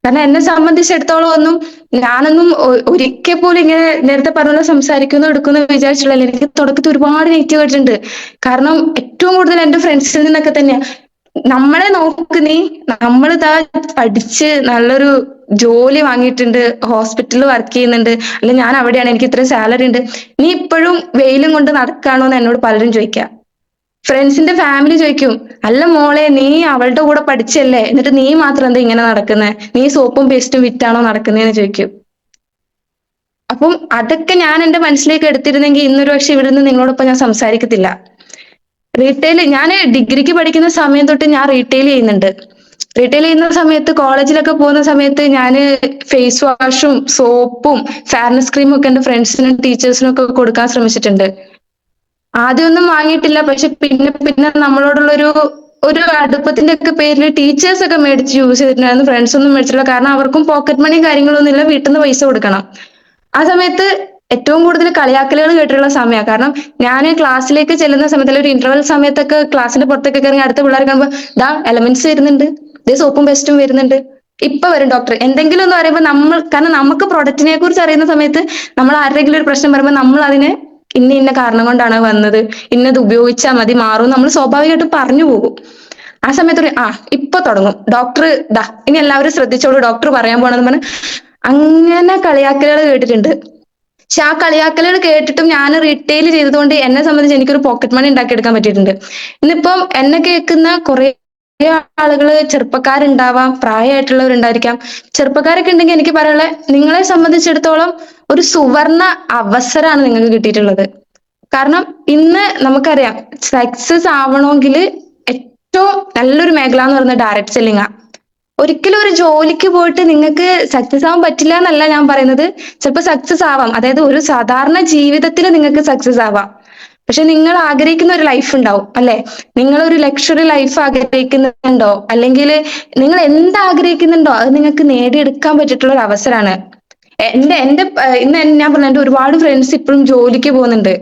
കാരണം എന്നെ സംബന്ധിച്ചിടത്തോളം ഒന്നും ഞാനൊന്നും ഒരിക്കൽ പോലും ഇങ്ങനെ നേരത്തെ പറഞ്ഞ സംസാരിക്കുന്നു എടുക്കുന്നു വിചാരിച്ചില്ല എനിക്ക് തുടക്കത്തിൽ ഒരുപാട് നെഗറ്റീവ് കേട്ടിട്ടുണ്ട് കാരണം ഏറ്റവും കൂടുതൽ എന്റെ ഫ്രണ്ട്സിൽ നിന്നൊക്കെ തന്നെയാ നമ്മളെ നോക്ക് നീ. നമ്മളിതാ പഠിച്ച് നല്ലൊരു ജോലി വാങ്ങിയിട്ടുണ്ട് ഹോസ്പിറ്റലിൽ വർക്ക് ചെയ്യുന്നുണ്ട് അല്ല ഞാൻ അവിടെയാണ് എനിക്ക് ഇത്രയും സാലറി ഉണ്ട്. നീ ഇപ്പോഴും വെയിലും കൊണ്ട് നടക്കാണോ എന്ന് എന്നോട് പലരും ചോദിക്കാം. ഫ്രണ്ട്സിന്റെ ഫാമിലി ചോദിക്കും അല്ല മോളെ നീ അവളുടെ കൂടെ പഠിച്ചല്ലേ? എന്നിട്ട് നീ മാത്രം എന്താ ഇങ്ങനെ നടക്കുന്നത് നീ സോപ്പും പേസ്റ്റും വിറ്റാണോ നടക്കുന്നതെന്ന് ചോദിക്കും. അപ്പം അതൊക്കെ ഞാൻ എന്റെ മനസ്സിലേക്ക് എടുത്തിരുന്നെങ്കിൽ ഇന്നൊരു പക്ഷെ ഇവിടുന്ന് നിങ്ങളോടൊപ്പം ഞാൻ സംസാരിക്കത്തില്ല. റീറ്റെയിൽ ഞാൻ ഡിഗ്രിക്ക് പഠിക്കുന്ന സമയം തൊട്ട് ഞാൻ റീറ്റെയിൽ ചെയ്യുന്നുണ്ട്. റീറ്റെയിൽ ചെയ്യുന്ന സമയത്ത് കോളേജിലൊക്കെ പോകുന്ന സമയത്ത് ഞാൻ ഫേസ് വാഷും സോപ്പും ഫെയർനെസ് ക്രീമും ഒക്കെ എന്റെ ഫ്രണ്ട്സിനും ടീച്ചേഴ്സിനും ഒക്കെ കൊടുക്കാൻ ശ്രമിച്ചിട്ടുണ്ട്. ആദ്യമൊന്നും വാങ്ങിയിട്ടില്ല പക്ഷെ പിന്നെ പിന്നെ നമ്മളോടുള്ളൊരു ഒരു ഒരു അടുപ്പത്തിന്റെ ഒക്കെ പേരിൽ ടീച്ചേഴ്സ് ഒക്കെ മേടിച്ച് യൂസ് ചെയ്തിട്ടുണ്ടായിരുന്നു ഫ്രണ്ട്സ് ഒന്നും മേടിച്ചില്ല കാരണം അവർക്കും പോക്കറ്റ് മണിയും കാര്യങ്ങളൊന്നും ഇല്ല. വീട്ടിൽ നിന്ന് പൈസ കൊടുക്കണം. ആ സമയത്ത് ഏറ്റവും കൂടുതൽ കളിയാക്കലുകൾ കേട്ടിട്ടുള്ള സമയമാണ് കാരണം ഞാൻ ക്ലാസ്സിലേക്ക് ചെല്ലുന്ന സമയത്ത് ഒരു ഇന്റർവൽ സമയത്തൊക്കെ ക്ലാസ്സിന്റെ പുറത്തൊക്കെ കയറി അടുത്ത പിള്ളേർ കാണുമ്പോൾ ദാ എലമെന്റ്സ് വരുന്നുണ്ട്. ഇതേ സോപ്പും ബെസ്റ്റും വരുന്നുണ്ട്. ഇപ്പൊ വരും ഡോക്ടർ എന്തെങ്കിലും എന്ന് പറയുമ്പോൾ നമ്മൾ കാരണം നമുക്ക് പ്രൊഡക്റ്റിനെ കുറിച്ച് അറിയുന്ന സമയത്ത് നമ്മൾ ആരെങ്കിലും ഒരു പ്രശ്നം പറയുമ്പോൾ നമ്മൾ അതിനെ ഇന്ന ഇന്ന കാരണം കൊണ്ടാണ് വന്നത്. ഇന്നത് ഉപയോഗിച്ചാൽ മതി മാറും നമ്മൾ സ്വാഭാവികമായിട്ടും പറഞ്ഞു പോകും. ആ സമയത്ത് ആ ഇപ്പൊ തുടങ്ങും. ഡോക്ടർ ദാ ഇനി എല്ലാവരും ശ്രദ്ധിച്ചോളൂ ഡോക്ടർ പറയാൻ പോണെന്ന് പറഞ്ഞ് അങ്ങനെ കളിയാക്കലുകൾ കേട്ടിട്ടുണ്ട്. പക്ഷെ ആ കളിയാക്കലുകൾ കേട്ടിട്ടും ഞാൻ റീറ്റെയിൽ ചെയ്തതുകൊണ്ട് എന്നെ സംബന്ധിച്ച് എനിക്കൊരു പോക്കറ്റ് മണി ഉണ്ടാക്കിയെടുക്കാൻ പറ്റിയിട്ടുണ്ട്. ഇന്നിപ്പം എന്നെ കേൾക്കുന്ന കുറെ ആളുകൾ ചെറുപ്പക്കാരുണ്ടാവാം പ്രായമായിട്ടുള്ളവരുണ്ടായിരിക്കാം. ചെറുപ്പക്കാരൊക്കെ ഉണ്ടെങ്കിൽ എനിക്ക് പറയാനുള്ള നിങ്ങളെ സംബന്ധിച്ചിടത്തോളം ഒരു സുവർണ അവസരമാണ് നിങ്ങൾക്ക് കിട്ടിയിട്ടുള്ളത്. കാരണം ഇന്ന് നമുക്കറിയാം സക്സസ് ആവണമെങ്കിൽ ഏറ്റവും നല്ലൊരു മേഖല എന്ന് പറയുന്നത് ഡയറക്റ്റ് സെല്ലിംഗ് ഒരിക്കലും ഒരു ജോലിക്ക് പോയിട്ട് നിങ്ങൾക്ക് സക്സസ് ആവാൻ പറ്റില്ല എന്നല്ല ഞാൻ പറയുന്നത്. ചിലപ്പോൾ സക്സസ് ആവാം. അതായത് ഒരു സാധാരണ ജീവിതത്തിൽ നിങ്ങൾക്ക് സക്സസ് ആവാം. പക്ഷെ നിങ്ങൾ ആഗ്രഹിക്കുന്ന ഒരു ലൈഫ് ഉണ്ടാവും അല്ലെ? നിങ്ങൾ ഒരു ലക്ഷറി ലൈഫ് ആഗ്രഹിക്കുന്നുണ്ടോ? അല്ലെങ്കിൽ നിങ്ങൾ എന്ത് ആഗ്രഹിക്കുന്നുണ്ടോ അത് നിങ്ങൾക്ക് നേടിയെടുക്കാൻ പറ്റിയിട്ടുള്ള ഒരു അവസരമാണ് എന്റെ എന്റെ ഇന്ന് ഞാൻ പറഞ്ഞ എന്റെ ഒരുപാട് ഫ്രണ്ട്സ് ഇപ്പോഴും ജോലിക്ക് പോകുന്നുണ്ട്.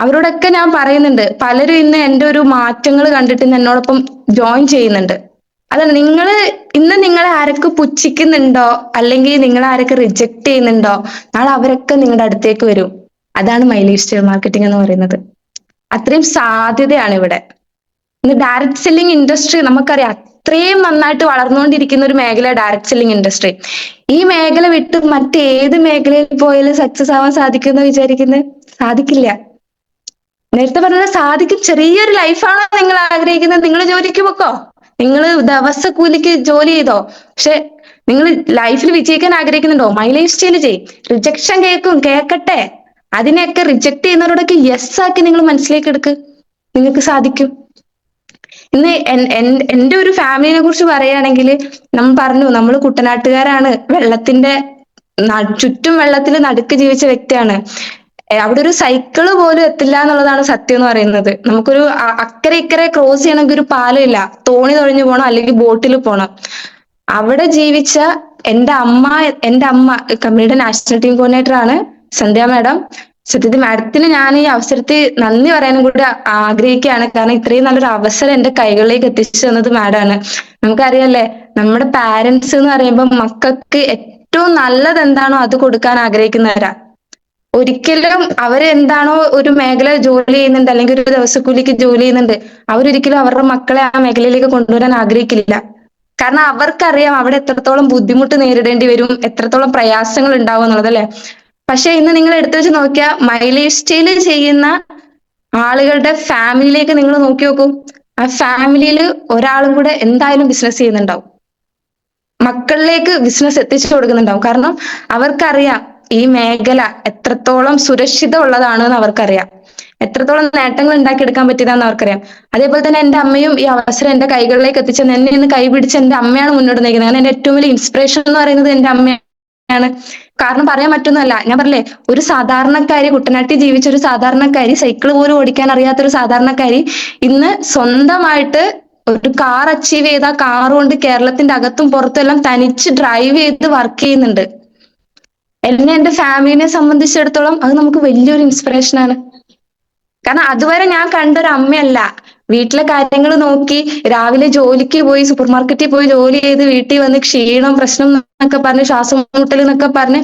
അവരോടൊക്കെ ഞാൻ പറയുന്നുണ്ട്. പലരും ഇന്ന് എന്റെ ഒരു മാറ്റങ്ങൾ കണ്ടിട്ട് എന്നോടൊപ്പം ജോയിൻ ചെയ്യുന്നുണ്ട്. അതാണ് നിങ്ങൾ ഇന്ന് നിങ്ങൾ ആരൊക്കെ പുച്ഛിക്കുന്നുണ്ടോ? അല്ലെങ്കിൽ നിങ്ങൾ ആരൊക്കെ റിജക്ട് ചെയ്യുന്നുണ്ടോ? നാളെ അവരൊക്കെ നിങ്ങളുടെ അടുത്തേക്ക് വരും. അതാണ് മൈ ലൈഫ് മാർക്കറ്റിംഗ് എന്ന് പറയുന്നത്. അത്രയും സാധ്യതയാണ് ഇവിടെ. ഇന്ന് ഡയറക്ട് സെല്ലിംഗ് ഇൻഡസ്ട്രി നമുക്കറിയാം. അത്രയും നന്നായിട്ട് വളർന്നുകൊണ്ടിരിക്കുന്ന ഒരു മേഖല ഡയറക്ട് സെല്ലിംഗ് ഇൻഡസ്ട്രി ഈ മേഖല വിട്ട് മറ്റേത് മേഖലയിൽ പോയാലും സക്സസ് ആവാൻ സാധിക്കുമെന്ന് വിചാരിക്കുന്നത് സാധിക്കില്ല. നേരത്തെ പറഞ്ഞത് സാധിക്കും. ചെറിയൊരു ലൈഫാണോ നിങ്ങൾ ആഗ്രഹിക്കുന്നത്? നിങ്ങൾ ജോലിക്ക് പൊക്കോ? നിങ്ങൾ ദിവസ കൂലിക്ക് ജോലി ചെയ്തോ? പക്ഷെ നിങ്ങൾ ലൈഫിൽ വിജയിക്കാൻ ആഗ്രഹിക്കുന്നുണ്ടോ? മൈ ലൈഫ് സ്റ്റൈൽ ചെയ് റിജക്ഷൻ കേൾക്കും കേൾക്കട്ടെ അതിനെയൊക്കെ റിജക്ട് ചെയ്യുന്നവരോടൊക്കെ യെസ് ആക്കി നിങ്ങൾ മനസ്സിലേക്ക് എടുക്ക്. നിങ്ങൾക്ക് സാധിക്കും. ഇന്ന് എന്റെ ഒരു ഫാമിലിനെ കുറിച്ച് പറയുകയാണെങ്കിൽ നമ്മൾ പറഞ്ഞു നമ്മൾ കുട്ടനാട്ടുകാരാണ്. വെള്ളത്തിന്റെ ചുറ്റും വെള്ളത്തിൽ നടുക്ക് ജീവിച്ച വ്യക്തിയാണ്. അവിടെ ഒരു സൈക്കിൾ പോലും എത്തില്ല എന്നുള്ളതാണ് സത്യം എന്ന് പറയുന്നത്. നമുക്കൊരു അക്കരെ ഇക്കരെ ക്രോസ് ചെയ്യണമെങ്കിൽ ഒരു പാലം ഇല്ല തോണി തുഴഞ്ഞു പോകണം അല്ലെങ്കിൽ ബോട്ടിൽ പോകണം അവിടെ ജീവിച്ച എന്റെ അമ്മ എന്റെ അമ്മ കമ്പനിയുടെ നാഷണൽ ടീം കോർഡിനേറ്റർ ആണ് സന്ധ്യ മാഡം. സത്യത്തിൽ മാഡത്തിന് ഞാൻ ഈ അവസരത്തിൽ നന്ദി പറയാനും കൂടി ആഗ്രഹിക്കുകയാണ്. കാരണം ഇത്രയും നല്ലൊരു അവസരം എന്റെ കൈകളിലേക്ക് എത്തിച്ചു തന്നത് മാഡമാണ് നമുക്കറിയാലേ നമ്മുടെ പാരന്റ്സ് എന്ന് പറയുമ്പോൾ മക്കൾക്ക് ഏറ്റവും നല്ലത് എന്താണോ അത് കൊടുക്കാൻ ആഗ്രഹിക്കുന്നവരാ. ഒരിക്കലും അവരെന്താണോ ഒരു മേഖല ജോലി ചെയ്യുന്നുണ്ട് അല്ലെങ്കിൽ ഒരു ദിവസക്കൂലിക്ക് ജോലി ചെയ്യുന്നുണ്ട് അവരൊരിക്കലും അവരുടെ മക്കളെ ആ മേഖലയിലേക്ക് കൊണ്ടുവരാൻ ആഗ്രഹിക്കില്ല. കാരണം അവർക്കറിയാം അവിടെ എത്രത്തോളം ബുദ്ധിമുട്ട് നേരിടേണ്ടി വരും എത്രത്തോളം പ്രയാസങ്ങൾ ഉണ്ടാവും എന്നുള്ളത് അല്ലെ? പക്ഷെ ഇന്ന് നിങ്ങൾ എടുത്തു വെച്ച് നോക്കിയാൽ മൈ ലൈഫ് സ്റ്റൈൽ ചെയ്യുന്ന ആളുകളുടെ ഫാമിലിയിലേക്ക് നിങ്ങൾ നോക്കി നോക്കൂ. ആ ഫാമിലിയിൽ ഒരാളും കൂടെ എന്തായാലും ബിസിനസ് ചെയ്യുന്നുണ്ടാവും. മക്കളിലേക്ക് ബിസിനസ് എത്തിച്ചു കൊടുക്കുന്നുണ്ടാവും. കാരണം അവർക്കറിയാം ഈ മേഖല എത്രത്തോളം സുരക്ഷിതമുള്ളതാണ് എന്ന് അവർക്കറിയാം. എത്രത്തോളം നേട്ടങ്ങൾ ഉണ്ടാക്കിയെടുക്കാൻ പറ്റിയതാന്ന് അവർക്കറിയാം. അതേപോലെ തന്നെ എന്റെ അമ്മയും ഈ അവസരം എന്റെ കൈകളിലേക്ക് എത്തിച്ച എന്നെ ഇന്ന് കൈപിടിച്ച് എന്റെ അമ്മയാണ് മുന്നോട്ട് നയിക്കുന്നത്. കാരണം എന്റെ ഏറ്റവും വലിയ ഇൻസ്പിറേഷൻ എന്ന് പറയുന്നത് എന്റെ അമ്മയാണ്. കാരണം പറയാൻ പറ്റുന്നല്ല ഞാൻ പറഞ്ഞില്ലേ ഒരു സാധാരണക്കാരി കുട്ടനാട്ടിൽ ജീവിച്ച ഒരു സാധാരണക്കാരി സൈക്കിൾ പോലും ഓടിക്കാൻ അറിയാത്ത ഒരു സാധാരണക്കാരി ഇന്ന് സ്വന്തമായിട്ട് ഒരു കാർ അച്ചീവ് ചെയ്ത കാർ കൊണ്ട് കേരളത്തിന്റെ അകത്തും പുറത്തും എല്ലാം തനിച്ച് ഡ്രൈവ് ചെയ്ത് വർക്ക് ചെയ്യുന്നുണ്ട്. എന്നെ എന്റെ ഫാമിലിനെ സംബന്ധിച്ചിടത്തോളം അത് നമുക്ക് വലിയൊരു ഇൻസ്പിറേഷൻ ആണ്. കാരണം അതുവരെ ഞാൻ കണ്ടൊരു അമ്മയല്ല. വീട്ടിലെ കാര്യങ്ങൾ നോക്കി രാവിലെ ജോലിക്ക് പോയി സൂപ്പർ മാർക്കറ്റിൽ പോയി ജോലി ചെയ്ത് വീട്ടിൽ വന്ന് ക്ഷീണം പ്രശ്നം എന്നൊക്കെ പറഞ്ഞ് ശ്വാസം മുട്ടൽ എന്നൊക്കെ പറഞ്ഞ്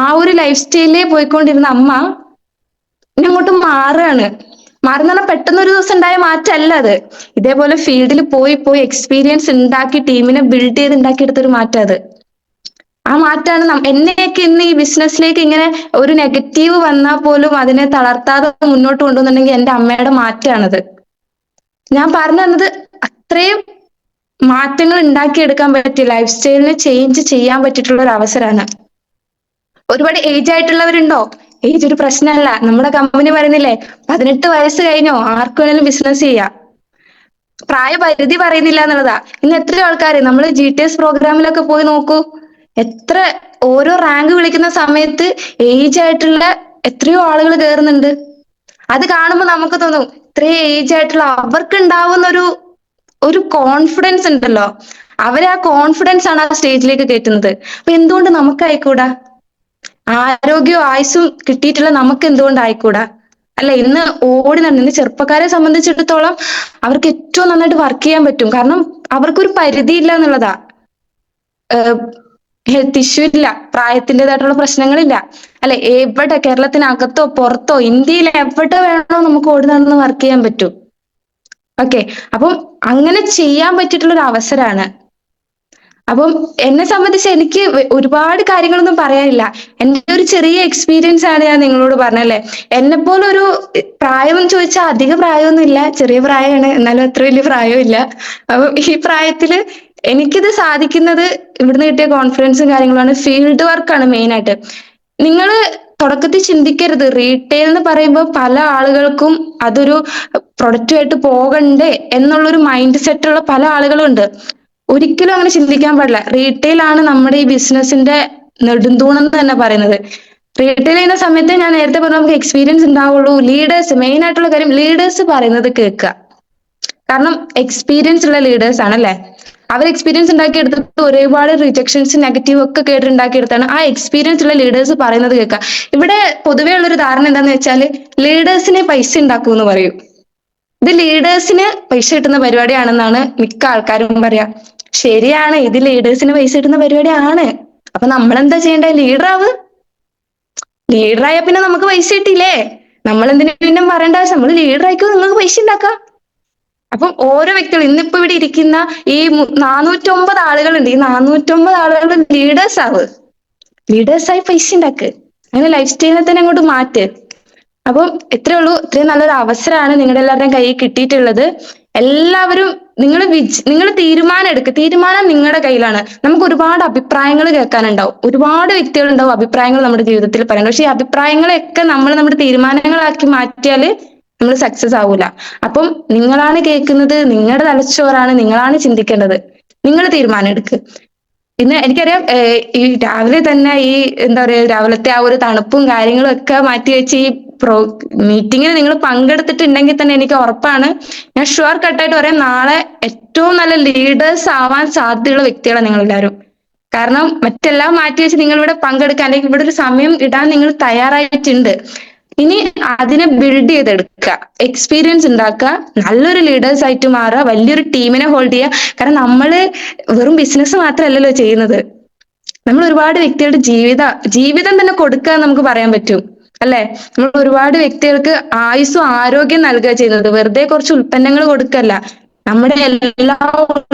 ആ ഒരു ലൈഫ് സ്റ്റൈലിലേ പോയിക്കൊണ്ടിരുന്ന അമ്മ ഇനി അങ്ങോട്ട് മാറുകയാണ്. മാറുന്ന പെട്ടെന്ന് ഒരു ദിവസം ഉണ്ടായ മാറ്റമല്ല അത്. ഇതേപോലെ ഫീൽഡിൽ പോയി പോയി എക്സ്പീരിയൻസ് ഉണ്ടാക്കി ടീമിനെ ബിൽഡ് ചെയ്ത് ഉണ്ടാക്കിയെടുത്തൊരു മാറ്റം അത്. ആ മാറ്റാണ് എന്നെയൊക്കെ ഇന്ന് ഈ ബിസിനസ്സിലേക്ക് ഇങ്ങനെ ഒരു നെഗറ്റീവ് വന്നാൽ പോലും അതിനെ തളർത്താതെ മുന്നോട്ട് കൊണ്ടുവന്നിട്ടുണ്ടെങ്കിൽ എന്റെ അമ്മയുടെ മാറ്റാണത് ഞാൻ പറഞ്ഞു തന്നത് അത്രയും മാറ്റങ്ങൾ ഉണ്ടാക്കിയെടുക്കാൻ പറ്റി ലൈഫ് സ്റ്റൈലിനെ ചേഞ്ച് ചെയ്യാൻ പറ്റിയിട്ടുള്ള ഒരു അവസരമാണ്. ഒരുപാട് ഏജ് ആയിട്ടുള്ളവരുണ്ടോ? ഏജ് ഒരു പ്രശ്നമല്ല. നമ്മുടെ കമ്പനി പറയുന്നില്ലേ പതിനെട്ട് വയസ്സ് കഴിഞ്ഞോ? ആർക്ക് വേണേലും ബിസിനസ് ചെയ്യാം. പ്രായപരിധി പറയുന്നില്ല എന്നുള്ളതാ. ഇന്ന് എത്ര ആൾക്കാർ നമ്മൾ ജി ടി എസ് പ്രോഗ്രാമിലൊക്കെ പോയി നോക്കൂ. എത്ര ഓരോ റാങ്ക് വിളിക്കുന്ന സമയത്ത് ഏജ് ആയിട്ടുള്ള എത്രയോ ആളുകൾ കയറുന്നുണ്ട് അത് കാണുമ്പോൾ നമുക്ക് തോന്നും ഇത്രയും ഏജ് ആയിട്ടുള്ള അവർക്ക് ഉണ്ടാവുന്ന ഒരു ഒരു കോൺഫിഡൻസ് ഉണ്ടല്ലോ. അവരെ ആ കോൺഫിഡൻസ് ആണ് ആ സ്റ്റേജിലേക്ക് കയറ്റുന്നത്. അപ്പൊ എന്തുകൊണ്ട് നമുക്ക് ആയിക്കൂടാ? ആരോഗ്യവും ആയുസ്സും കിട്ടിയിട്ടുള്ള നമുക്ക് എന്തുകൊണ്ട് ആയിക്കൂടാ? അല്ല ഇന്ന് ഓടി നടന്ന് ഇന്ന് ചെറുപ്പക്കാരെ സംബന്ധിച്ചിടത്തോളം അവർക്ക് ഏറ്റവും നന്നായിട്ട് വർക്ക് ചെയ്യാൻ പറ്റും. കാരണം അവർക്കൊരു പരിധിയില്ല എന്നുള്ളതാ. ഹെൽത്ത് ഇഷ്യൂ ഇല്ല. പ്രായത്തിന്റെതായിട്ടുള്ള പ്രശ്നങ്ങളില്ല. അല്ലെ എവിടെ കേരളത്തിനകത്തോ പുറത്തോ ഇന്ത്യയിൽ എവിടെ വേണോ നമുക്ക് ഓടി നടന്ന് വർക്ക് ചെയ്യാൻ പറ്റും. ഓക്കെ അപ്പം അങ്ങനെ ചെയ്യാൻ പറ്റിയിട്ടുള്ള ഒരു അവസരമാണ് അപ്പം എന്നെ സംബന്ധിച്ച് എനിക്ക് ഒരുപാട് കാര്യങ്ങളൊന്നും പറയാനില്ല. എന്റെ ഒരു ചെറിയ എക്സ്പീരിയൻസ് ആണ് ഞാൻ നിങ്ങളോട് പറഞ്ഞല്ലേ എന്നെ പോലെ ഒരു പ്രായം ചോദിച്ചാൽ അധിക പ്രായമൊന്നും ഇല്ല ചെറിയ പ്രായമാണ് എന്നാലും അത്ര വലിയ പ്രായമില്ല അപ്പം ഈ പ്രായത്തിൽ എനിക്കിത് സാധിക്കുന്നത് ഇവിടുന്ന് കിട്ടിയ കോൺഫിഡൻസും കാര്യങ്ങളാണ് ഫീൽഡ് വർക്കാണ് മെയിൻ ആയിട്ട്. നിങ്ങൾ തുടക്കത്തിൽ ചിന്തിക്കരുത്. റീറ്റെയിൽ എന്ന് പറയുമ്പോൾ പല ആളുകൾക്കും അതൊരു പ്രൊഡക്റ്റുമായിട്ട് പോകണ്ടേ എന്നുള്ളൊരു മൈൻഡ് സെറ്റുള്ള പല ആളുകളും ഉണ്ട് ഒരിക്കലും അങ്ങനെ ചിന്തിക്കാൻ പാടില്ല. റീറ്റെയിൽ ആണ് നമ്മുടെ ഈ ബിസിനസിന്റെ നെടുന്തൂണെന്ന് തന്നെ പറയുന്നത്. റീറ്റെയിൽ ചെയ്യുന്ന സമയത്ത് ഞാൻ നേരത്തെ പറഞ്ഞ നമുക്ക് എക്സ്പീരിയൻസ് ഉണ്ടാവുള്ളൂ. ലീഡേഴ്സ് മെയിൻ ആയിട്ടുള്ള കാര്യം ലീഡേഴ്സ് പറയുന്നത് കേൾക്കുക. കാരണം എക്സ്പീരിയൻസ് ഉള്ള ലീഡേഴ്സ് ആണല്ലേ? അവർ എക്സ്പീരിയൻസ് ഉണ്ടാക്കിയെടുത്തിട്ട് ഒരുപാട് റിജക്ഷൻസ് നെഗറ്റീവ് ഒക്കെ കേട്ട് ഉണ്ടാക്കിയെടുത്താണ് ആ എക്സ്പീരിയൻസ് ഉള്ള ലീഡേഴ്സ് പറയുന്നത് കേൾക്കുക ഇവിടെ പൊതുവേ ഉള്ളൊരു ധാരണ എന്താണെന്ന് വെച്ചാൽ ലീഡേഴ്സിനെ പൈസ ഉണ്ടാക്കൂ എന്ന് പറയും. ഇത് ലീഡേഴ്സിന് പൈസ കിട്ടുന്ന പരിപാടിയാണെന്നാണ് മിക്ക ആൾക്കാരും പറയാ. ശരിയാണ് ഇത് ലീഡേഴ്സിന് പൈസ കിട്ടുന്ന പരിപാടിയാണ്. അപ്പൊ നമ്മൾ എന്താ ചെയ്യേണ്ടത് ലീഡർ ആയ പിന്നെ നമുക്ക് പൈസ കിട്ടിയില്ലേ? നമ്മൾ എന്തിനു പറയേണ്ട ആവശ്യം? നമ്മൾ ലീഡർ ആയിക്കോ നിങ്ങൾക്ക് പൈസ ഉണ്ടാക്കാം. അപ്പം ഓരോ വ്യക്തികളും ഇന്നിപ്പോ ഇവിടെ ഇരിക്കുന്ന ഈ നാനൂറ്റൊമ്പത് ആളുകളുണ്ട്. ഈ നാനൂറ്റൊമ്പത് ആളുകൾ ലീഡേഴ്സ് ആവ്. ലീഡേഴ്സ് ആയി പൈസ ഉണ്ടാക്ക്. അങ്ങനെ ലൈഫ് സ്റ്റൈലിനെ തന്നെ അങ്ങോട്ട് മാറ്റ്. അപ്പം ഇത്രേ ഉള്ളൂ. ഇത്രയും നല്ലൊരു അവസരമാണ് നിങ്ങളുടെ എല്ലാവരുടെയും കയ്യിൽ കിട്ടിയിട്ടുള്ളത്. എല്ലാവരും നിങ്ങൾ വിജ് നിങ്ങൾ തീരുമാനം എടുക്കുക തീരുമാനം നിങ്ങളുടെ കയ്യിലാണ്. നമുക്ക് ഒരുപാട് അഭിപ്രായങ്ങൾ കേൾക്കാനുണ്ടാവും. ഒരുപാട് വ്യക്തികളുണ്ടാവും അഭിപ്രായങ്ങൾ നമ്മുടെ ജീവിതത്തിൽ പറയുന്നത് പക്ഷെ ഈ അഭിപ്രായങ്ങളെയൊക്കെ നമ്മൾ നമ്മുടെ തീരുമാനങ്ങളാക്കി മാറ്റിയാൽ നമ്മൾ സക്സസ് ആവൂല. അപ്പം നിങ്ങളാണ് കേൾക്കുന്നത് നിങ്ങളുടെ തലച്ചോറാണ് നിങ്ങളാണ് ചിന്തിക്കേണ്ടത്. നിങ്ങൾ തീരുമാനം എടുക്കുക പിന്നെ എനിക്കറിയാം ഈ രാവിലെ തന്നെ ഈ എന്താ പറയാ രാവിലത്തെ ആ ഒരു തണുപ്പും കാര്യങ്ങളും ഒക്കെ മാറ്റി വെച്ച് ഈ പ്രോ മീറ്റിങ്ങിൽ നിങ്ങൾ പങ്കെടുത്തിട്ടുണ്ടെങ്കിൽ തന്നെ എനിക്ക് ഉറപ്പാണ്. ഞാൻ ഷുവർ കട്ടായിട്ട് പറയാം നാളെ ഏറ്റവും നല്ല ലീഡേഴ്സ് ആവാൻ സാധ്യതയുള്ള വ്യക്തികളാണ് നിങ്ങൾ എല്ലാവരും കാരണം മറ്റെല്ലാം മാറ്റി വെച്ച് നിങ്ങൾ ഇവിടെ പങ്കെടുക്കാൻ അല്ലെങ്കിൽ ഇവിടെ ഒരു സമയം ഇടാൻ നിങ്ങൾ തയ്യാറായിട്ടുണ്ട്. ഇനി അതിനെ ബിൽഡ് ചെയ്തെടുക്കുക. എക്സ്പീരിയൻസ് ഉണ്ടാക്കുക. നല്ലൊരു ലീഡേഴ്സ് ആയിട്ട് മാറുക. വലിയൊരു ടീമിനെ ഹോൾഡ് ചെയ്യുക. കാരണം നമ്മൾ വെറും ബിസിനസ് മാത്രമല്ലല്ലോ ചെയ്യുന്നത്. നമ്മൾ ഒരുപാട് വ്യക്തികളുടെ ജീവിത ജീവിതം തന്നെ കൊടുക്കുക നമുക്ക് പറയാൻ പറ്റും. അല്ലെ? നമ്മൾ ഒരുപാട് വ്യക്തികൾക്ക് ആയുസ്സും ആരോഗ്യം നൽകുക ചെയ്യുന്നത്. വെറുതെ കുറച്ച് ഉൽപ്പന്നങ്ങൾ കൊടുക്കല്ല. നമ്മുടെ എല്ലാ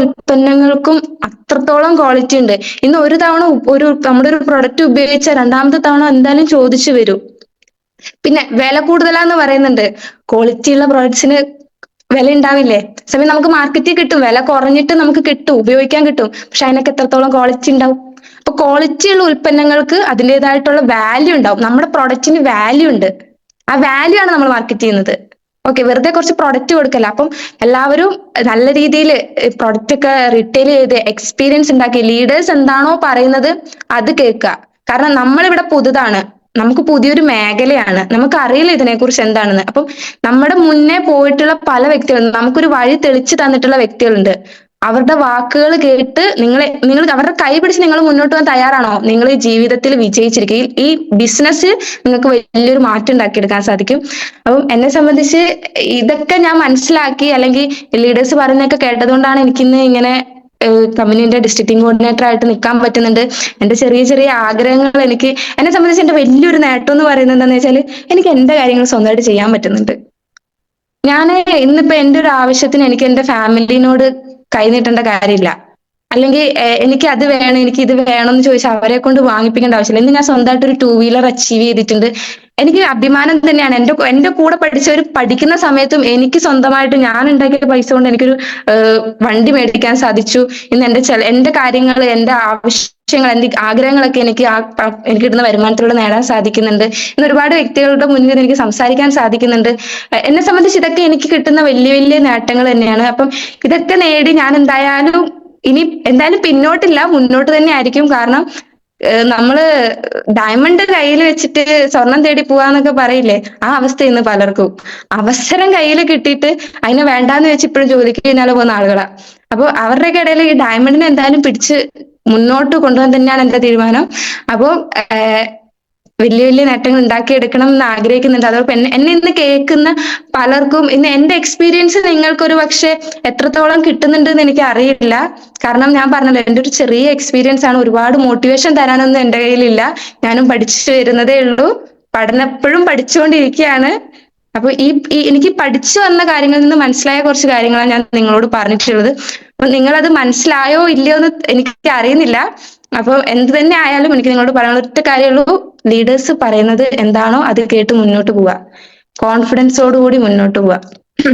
ഉൽപ്പന്നങ്ങൾക്കും അത്രത്തോളം ക്വാളിറ്റി ഉണ്ട്. ഇന്ന് ഒരു തവണ ഒരു നമ്മുടെ ഒരു പ്രൊഡക്റ്റ് ഉപയോഗിച്ച രണ്ടാമത്തെ തവണ എന്തായാലും ചോദിച്ചു വരും. പിന്നെ വില കൂടുതലാന്ന് പറയുന്നുണ്ട്. ക്വാളിറ്റി ഉള്ള പ്രോഡക്ട്സിന് വില ഉണ്ടാവില്ലേ സമയം നമുക്ക് മാർക്കറ്റിൽ കിട്ടും. വില കുറഞ്ഞിട്ട് നമുക്ക് കിട്ടും ഉപയോഗിക്കാൻ കിട്ടും. പക്ഷെ അതിനൊക്കെ എത്രത്തോളം ക്വാളിറ്റി ഉണ്ടാവും അപ്പൊ ക്വാളിറ്റി ഉള്ള ഉൽപ്പന്നങ്ങൾക്ക് അതിന്റെതായിട്ടുള്ള വാല്യൂ ഉണ്ടാവും നമ്മുടെ പ്രൊഡക്റ്റിന് വാല്യൂ ഉണ്ട് ആ വാല്യൂ ആണ് നമ്മൾ മാർക്കറ്റ് ചെയ്യുന്നത്. ഓക്കെ വെറുതെ കുറച്ച് പ്രൊഡക്റ്റ് കൊടുക്കല്ല. അപ്പം എല്ലാവരും നല്ല രീതിയിൽ പ്രൊഡക്റ്റ് ഒക്കെ റിട്ടെയിൽ ചെയ്ത് എക്സ്പീരിയൻസ് ഉണ്ടാക്കി ലീഡേഴ്സ് എന്താണോ പറയുന്നത് അത് കേൾക്കുക കാരണം നമ്മളിവിടെ പുതുതാണ്. നമുക്ക് പുതിയൊരു മേഖലയാണ്. നമുക്ക് അറിയില്ല ഇതിനെക്കുറിച്ച് എന്താണെന്ന്. അപ്പം നമ്മുടെ മുന്നേ പോയിട്ടുള്ള പല വ്യക്തികളും നമുക്കൊരു വഴി തെളിച്ചു തന്നിട്ടുള്ള വ്യക്തികളുണ്ട്. അവരുടെ വാക്കുകൾ കേട്ട് നിങ്ങളെ നിങ്ങൾ അവരുടെ കൈ പിടിച്ച് നിങ്ങൾ മുന്നോട്ട് പോകാൻ തയ്യാറാണോ? നിങ്ങൾ ഈ ജീവിതത്തിൽ വിജയിച്ചിരിക്കും ഈ ബിസിനസ് നിങ്ങൾക്ക് വലിയൊരു മാറ്റം ഉണ്ടാക്കിയെടുക്കാൻ സാധിക്കും. അപ്പം എന്നെ സംബന്ധിച്ച് ഇതൊക്കെ ഞാൻ മനസ്സിലാക്കി അല്ലെങ്കിൽ ലീഡേഴ്സ് പറയുന്നതൊക്കെ കേട്ടതുകൊണ്ടാണ് എനിക്കിന്ന് ഇങ്ങനെ കമ്പനീന്റെ ഡിസ്ട്രിക്ട് കോർഡിനേറ്റർ ആയിട്ട് നിൽക്കാൻ പറ്റുന്നുണ്ട്. എന്റെ ചെറിയ ചെറിയ ആഗ്രഹങ്ങൾ എനിക്ക് എന്നെ സംബന്ധിച്ച് എന്റെ വലിയൊരു നേട്ടം എന്ന് പറയുന്നത് എന്താണെന്ന് വെച്ചാൽ എനിക്ക് എന്റെ കാര്യങ്ങൾ സ്വന്തമായിട്ട് ചെയ്യാൻ പറ്റുന്നുണ്ട്. ഞാൻ ഇന്നിപ്പോ എന്റെ ഒരു ആവശ്യത്തിന് എനിക്ക് എന്റെ ഫാമിലിനോട് കൈനീട്ടേണ്ട കാര്യമില്ല. അല്ലെങ്കിൽ എനിക്ക് അത് വേണം എനിക്ക് ഇത് വേണം എന്ന് ചോദിച്ചാൽ അവരെ കൊണ്ട് വാങ്ങിപ്പിക്കേണ്ട ആവശ്യമില്ല. ഇന്ന് ഞാൻ സ്വന്തമായിട്ട് ഒരു ടൂ വീലർ അച്ചീവ് ചെയ്തിട്ടുണ്ട്. എനിക്ക് അഭിമാനം തന്നെയാണ്. എന്റെ എന്റെ കൂടെ പഠിച്ചവർ പഠിക്കുന്ന സമയത്തും എനിക്ക് സ്വന്തമായിട്ട് ഞാൻ ഉണ്ടാക്കിയ പൈസ കൊണ്ട് എനിക്കൊരു വണ്ടി മേടിക്കാൻ സാധിച്ചു. ഇന്ന് എന്റെ ചില എന്റെ കാര്യങ്ങൾ എന്റെ ആവശ്യങ്ങൾ എന്റെ ആഗ്രഹങ്ങളൊക്കെ എനിക്ക് ആ എനിക്ക് കിട്ടുന്ന വരുമാനത്തിലൂടെ നേടാൻ സാധിക്കുന്നുണ്ട്. ഇന്ന് ഒരുപാട് വ്യക്തികളുടെ മുന്നിൽ എനിക്ക് സംസാരിക്കാൻ സാധിക്കുന്നുണ്ട്. എന്നെ സംബന്ധിച്ച് ഇതൊക്കെ എനിക്ക് കിട്ടുന്ന വലിയ വലിയ നേട്ടങ്ങൾ തന്നെയാണ്. അപ്പം ഇതൊക്കെ നേടി ഞാൻ എന്തായാലും ഇനി എന്തായാലും പിന്നോട്ടില്ല മുന്നോട്ട് തന്നെ ആയിരിക്കും. കാരണം നമ്മൾ ഡയമണ്ട് കയ്യിൽ വെച്ചിട്ട് സ്വർണം തേടി പോവാന്നൊക്കെ പറയില്ലേ? ആ അവസ്ഥ ഇന്ന് പലർക്കും. അവസരം കയ്യിൽ കിട്ടിയിട്ട് അതിനെ വേണ്ടാന്ന് വെച്ച് ഇപ്പോഴും ജോലിക്ക് പിന്നാലെ പോകുന്ന ആളുകളാ. അപ്പൊ അവരുടെയൊക്കെ ഇടയിൽ ഈ ഡയമണ്ടിനെ എന്തായാലും പിടിച്ച് മുന്നോട്ട് കൊണ്ടുപോകാൻ തന്നെയാണ് എന്റെ തീരുമാനം. അപ്പോ വലിയ വലിയ നേട്ടങ്ങൾ ഉണ്ടാക്കിയെടുക്കണം എന്ന് ആഗ്രഹിക്കുന്നുണ്ട്. അതോടൊപ്പം എന്നെ എന്നെ ഇന്ന് കേൾക്കുന്ന പലർക്കും ഇന്ന് എന്റെ എക്സ്പീരിയൻസ് നിങ്ങൾക്ക് ഒരു പക്ഷെ എത്രത്തോളം കിട്ടുന്നുണ്ട് എന്ന് എനിക്ക് അറിയില്ല. കാരണം ഞാൻ പറഞ്ഞല്ലോ എന്റെ ഒരു ചെറിയ എക്സ്പീരിയൻസ് ആണ്. ഒരുപാട് മോട്ടിവേഷൻ തരാനൊന്നും എന്റെ കയ്യിലില്ല. ഞാനും പഠിച്ചു വരുന്നതേ ഉള്ളൂ. പഠനപ്പോഴും പഠിച്ചുകൊണ്ടിരിക്കുകയാണ്. അപ്പൊ ഈ എനിക്ക് പഠിച്ചു വന്ന കാര്യങ്ങളിൽ നിന്ന് മനസ്സിലായ കുറച്ച് കാര്യങ്ങളാണ് ഞാൻ നിങ്ങളോട് പറഞ്ഞിട്ടുള്ളത്. അപ്പൊ നിങ്ങളത് മനസ്സിലായോ ഇല്ലയോ എന്ന് എനിക്ക് അറിയുന്നില്ല. അപ്പൊ എന്ത് തന്നെ ആയാലും എനിക്ക് നിങ്ങളോട് പറയാനുള്ള ഒറ്റ കാര്യമുള്ളൂ ലീഡേഴ്സ് പറയുന്നത് എന്താണോ അത് കേട്ട് മുന്നോട്ട് പോവുക. കോൺഫിഡൻസോട് കൂടി മുന്നോട്ട് പോവുക.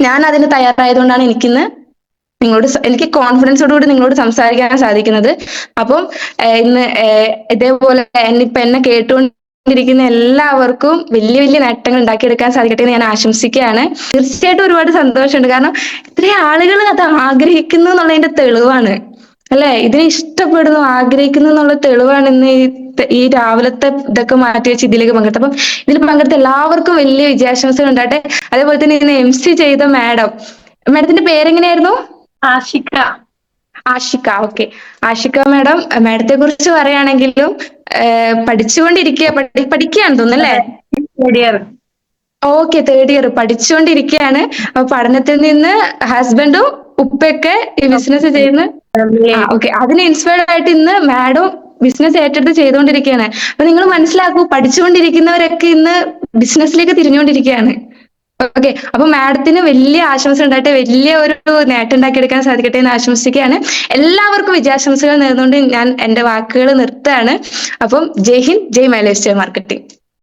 ഞാൻ അതിന് തയ്യാറായതുകൊണ്ടാണ് എനിക്കിന്ന് നിങ്ങളോട് എനിക്ക് കോൺഫിഡൻസോട് കൂടി നിങ്ങളോട് സംസാരിക്കാൻ സാധിക്കുന്നത്. അപ്പം ഇന്ന് ഇതേപോലെ ഇപ്പൊ എന്നെ കേട്ടുകൊണ്ടിരിക്കുന്ന എല്ലാവർക്കും വലിയ വലിയ നേട്ടങ്ങൾ ഉണ്ടാക്കിയെടുക്കാൻ സാധിക്കട്ടെ എന്ന് ഞാൻ ആശംസിക്കുകയാണ്. തീർച്ചയായിട്ടും ഒരുപാട് സന്തോഷമുണ്ട്. കാരണം ഇത്രയും ആളുകൾ അത് ആഗ്രഹിക്കുന്നു എന്നുള്ളതിന്റെ തെളിവാണ്. അല്ലെ? ഇതിനെ ഇഷ്ടപ്പെടുന്നു, ആഗ്രഹിക്കുന്നു എന്നുള്ള തെളിവാണ് ഇന്ന് ഈ രാവിലത്തെ ഇതൊക്കെ മാറ്റി വെച്ച് ഇതിലേക്ക് പങ്കെടുത്തത്. അപ്പം ഇതിൽ പങ്കെടുത്ത എല്ലാവർക്കും വലിയ വിജയാശംസകൾ ഉണ്ടാട്ടെ അതേപോലെ തന്നെ ഇന്ന് എംസി ചെയ്ത മാഡം മാഡത്തിന്റെ പേരെങ്ങനെയായിരുന്നു? ആഷിക ആഷിക ഓക്കെ. ആഷിക മാഡം മാഡത്തെ കുറിച്ച് പറയുകയാണെങ്കിലും പഠിച്ചുകൊണ്ടിരിക്കുക പഠിക്കുകയാണ് തോന്നുന്നല്ലേ തോന്നുന്നു അല്ലേ? Third year okay third year പഠിച്ചുകൊണ്ടിരിക്കുകയാണ്. അപ്പൊ പഠനത്തിൽ നിന്ന് ഹസ്ബൻഡും ഉപ്പയൊക്കെ ഈ ബിസിനസ് ചെയ്യുന്ന ഓക്കെ അതിന് ഇൻസ്പയർഡ് ആയിട്ട് ഇന്ന് മാഡം ബിസിനസ് ഏറ്റെടുത്ത് ചെയ്തുകൊണ്ടിരിക്കുകയാണ്. അപ്പൊ നിങ്ങൾ മനസ്സിലാക്കൂ പഠിച്ചുകൊണ്ടിരിക്കുന്നവരൊക്കെ ഇന്ന് ബിസിനസ്സിലേക്ക് തിരിഞ്ഞുകൊണ്ടിരിക്കുകയാണ്. ഓക്കെ അപ്പൊ മാഡത്തിന് വലിയ ആശംസ ഉണ്ടാകട്ടെ. വലിയ ഒരു നേട്ടം ഉണ്ടാക്കിയെടുക്കാൻ സാധിക്കട്ടെ എന്ന് ആശംസിക്കുകയാണ്. എല്ലാവർക്കും വിജയാശംസകൾ നേർന്നുകൊണ്ട് ഞാൻ എന്റെ വാക്കുകൾ നിർത്തുകയാണ്. അപ്പം ജയ് ഹിന്ദ്, ജയ് മൈലേസ്റ്റർ മാർക്കറ്റിംഗ്.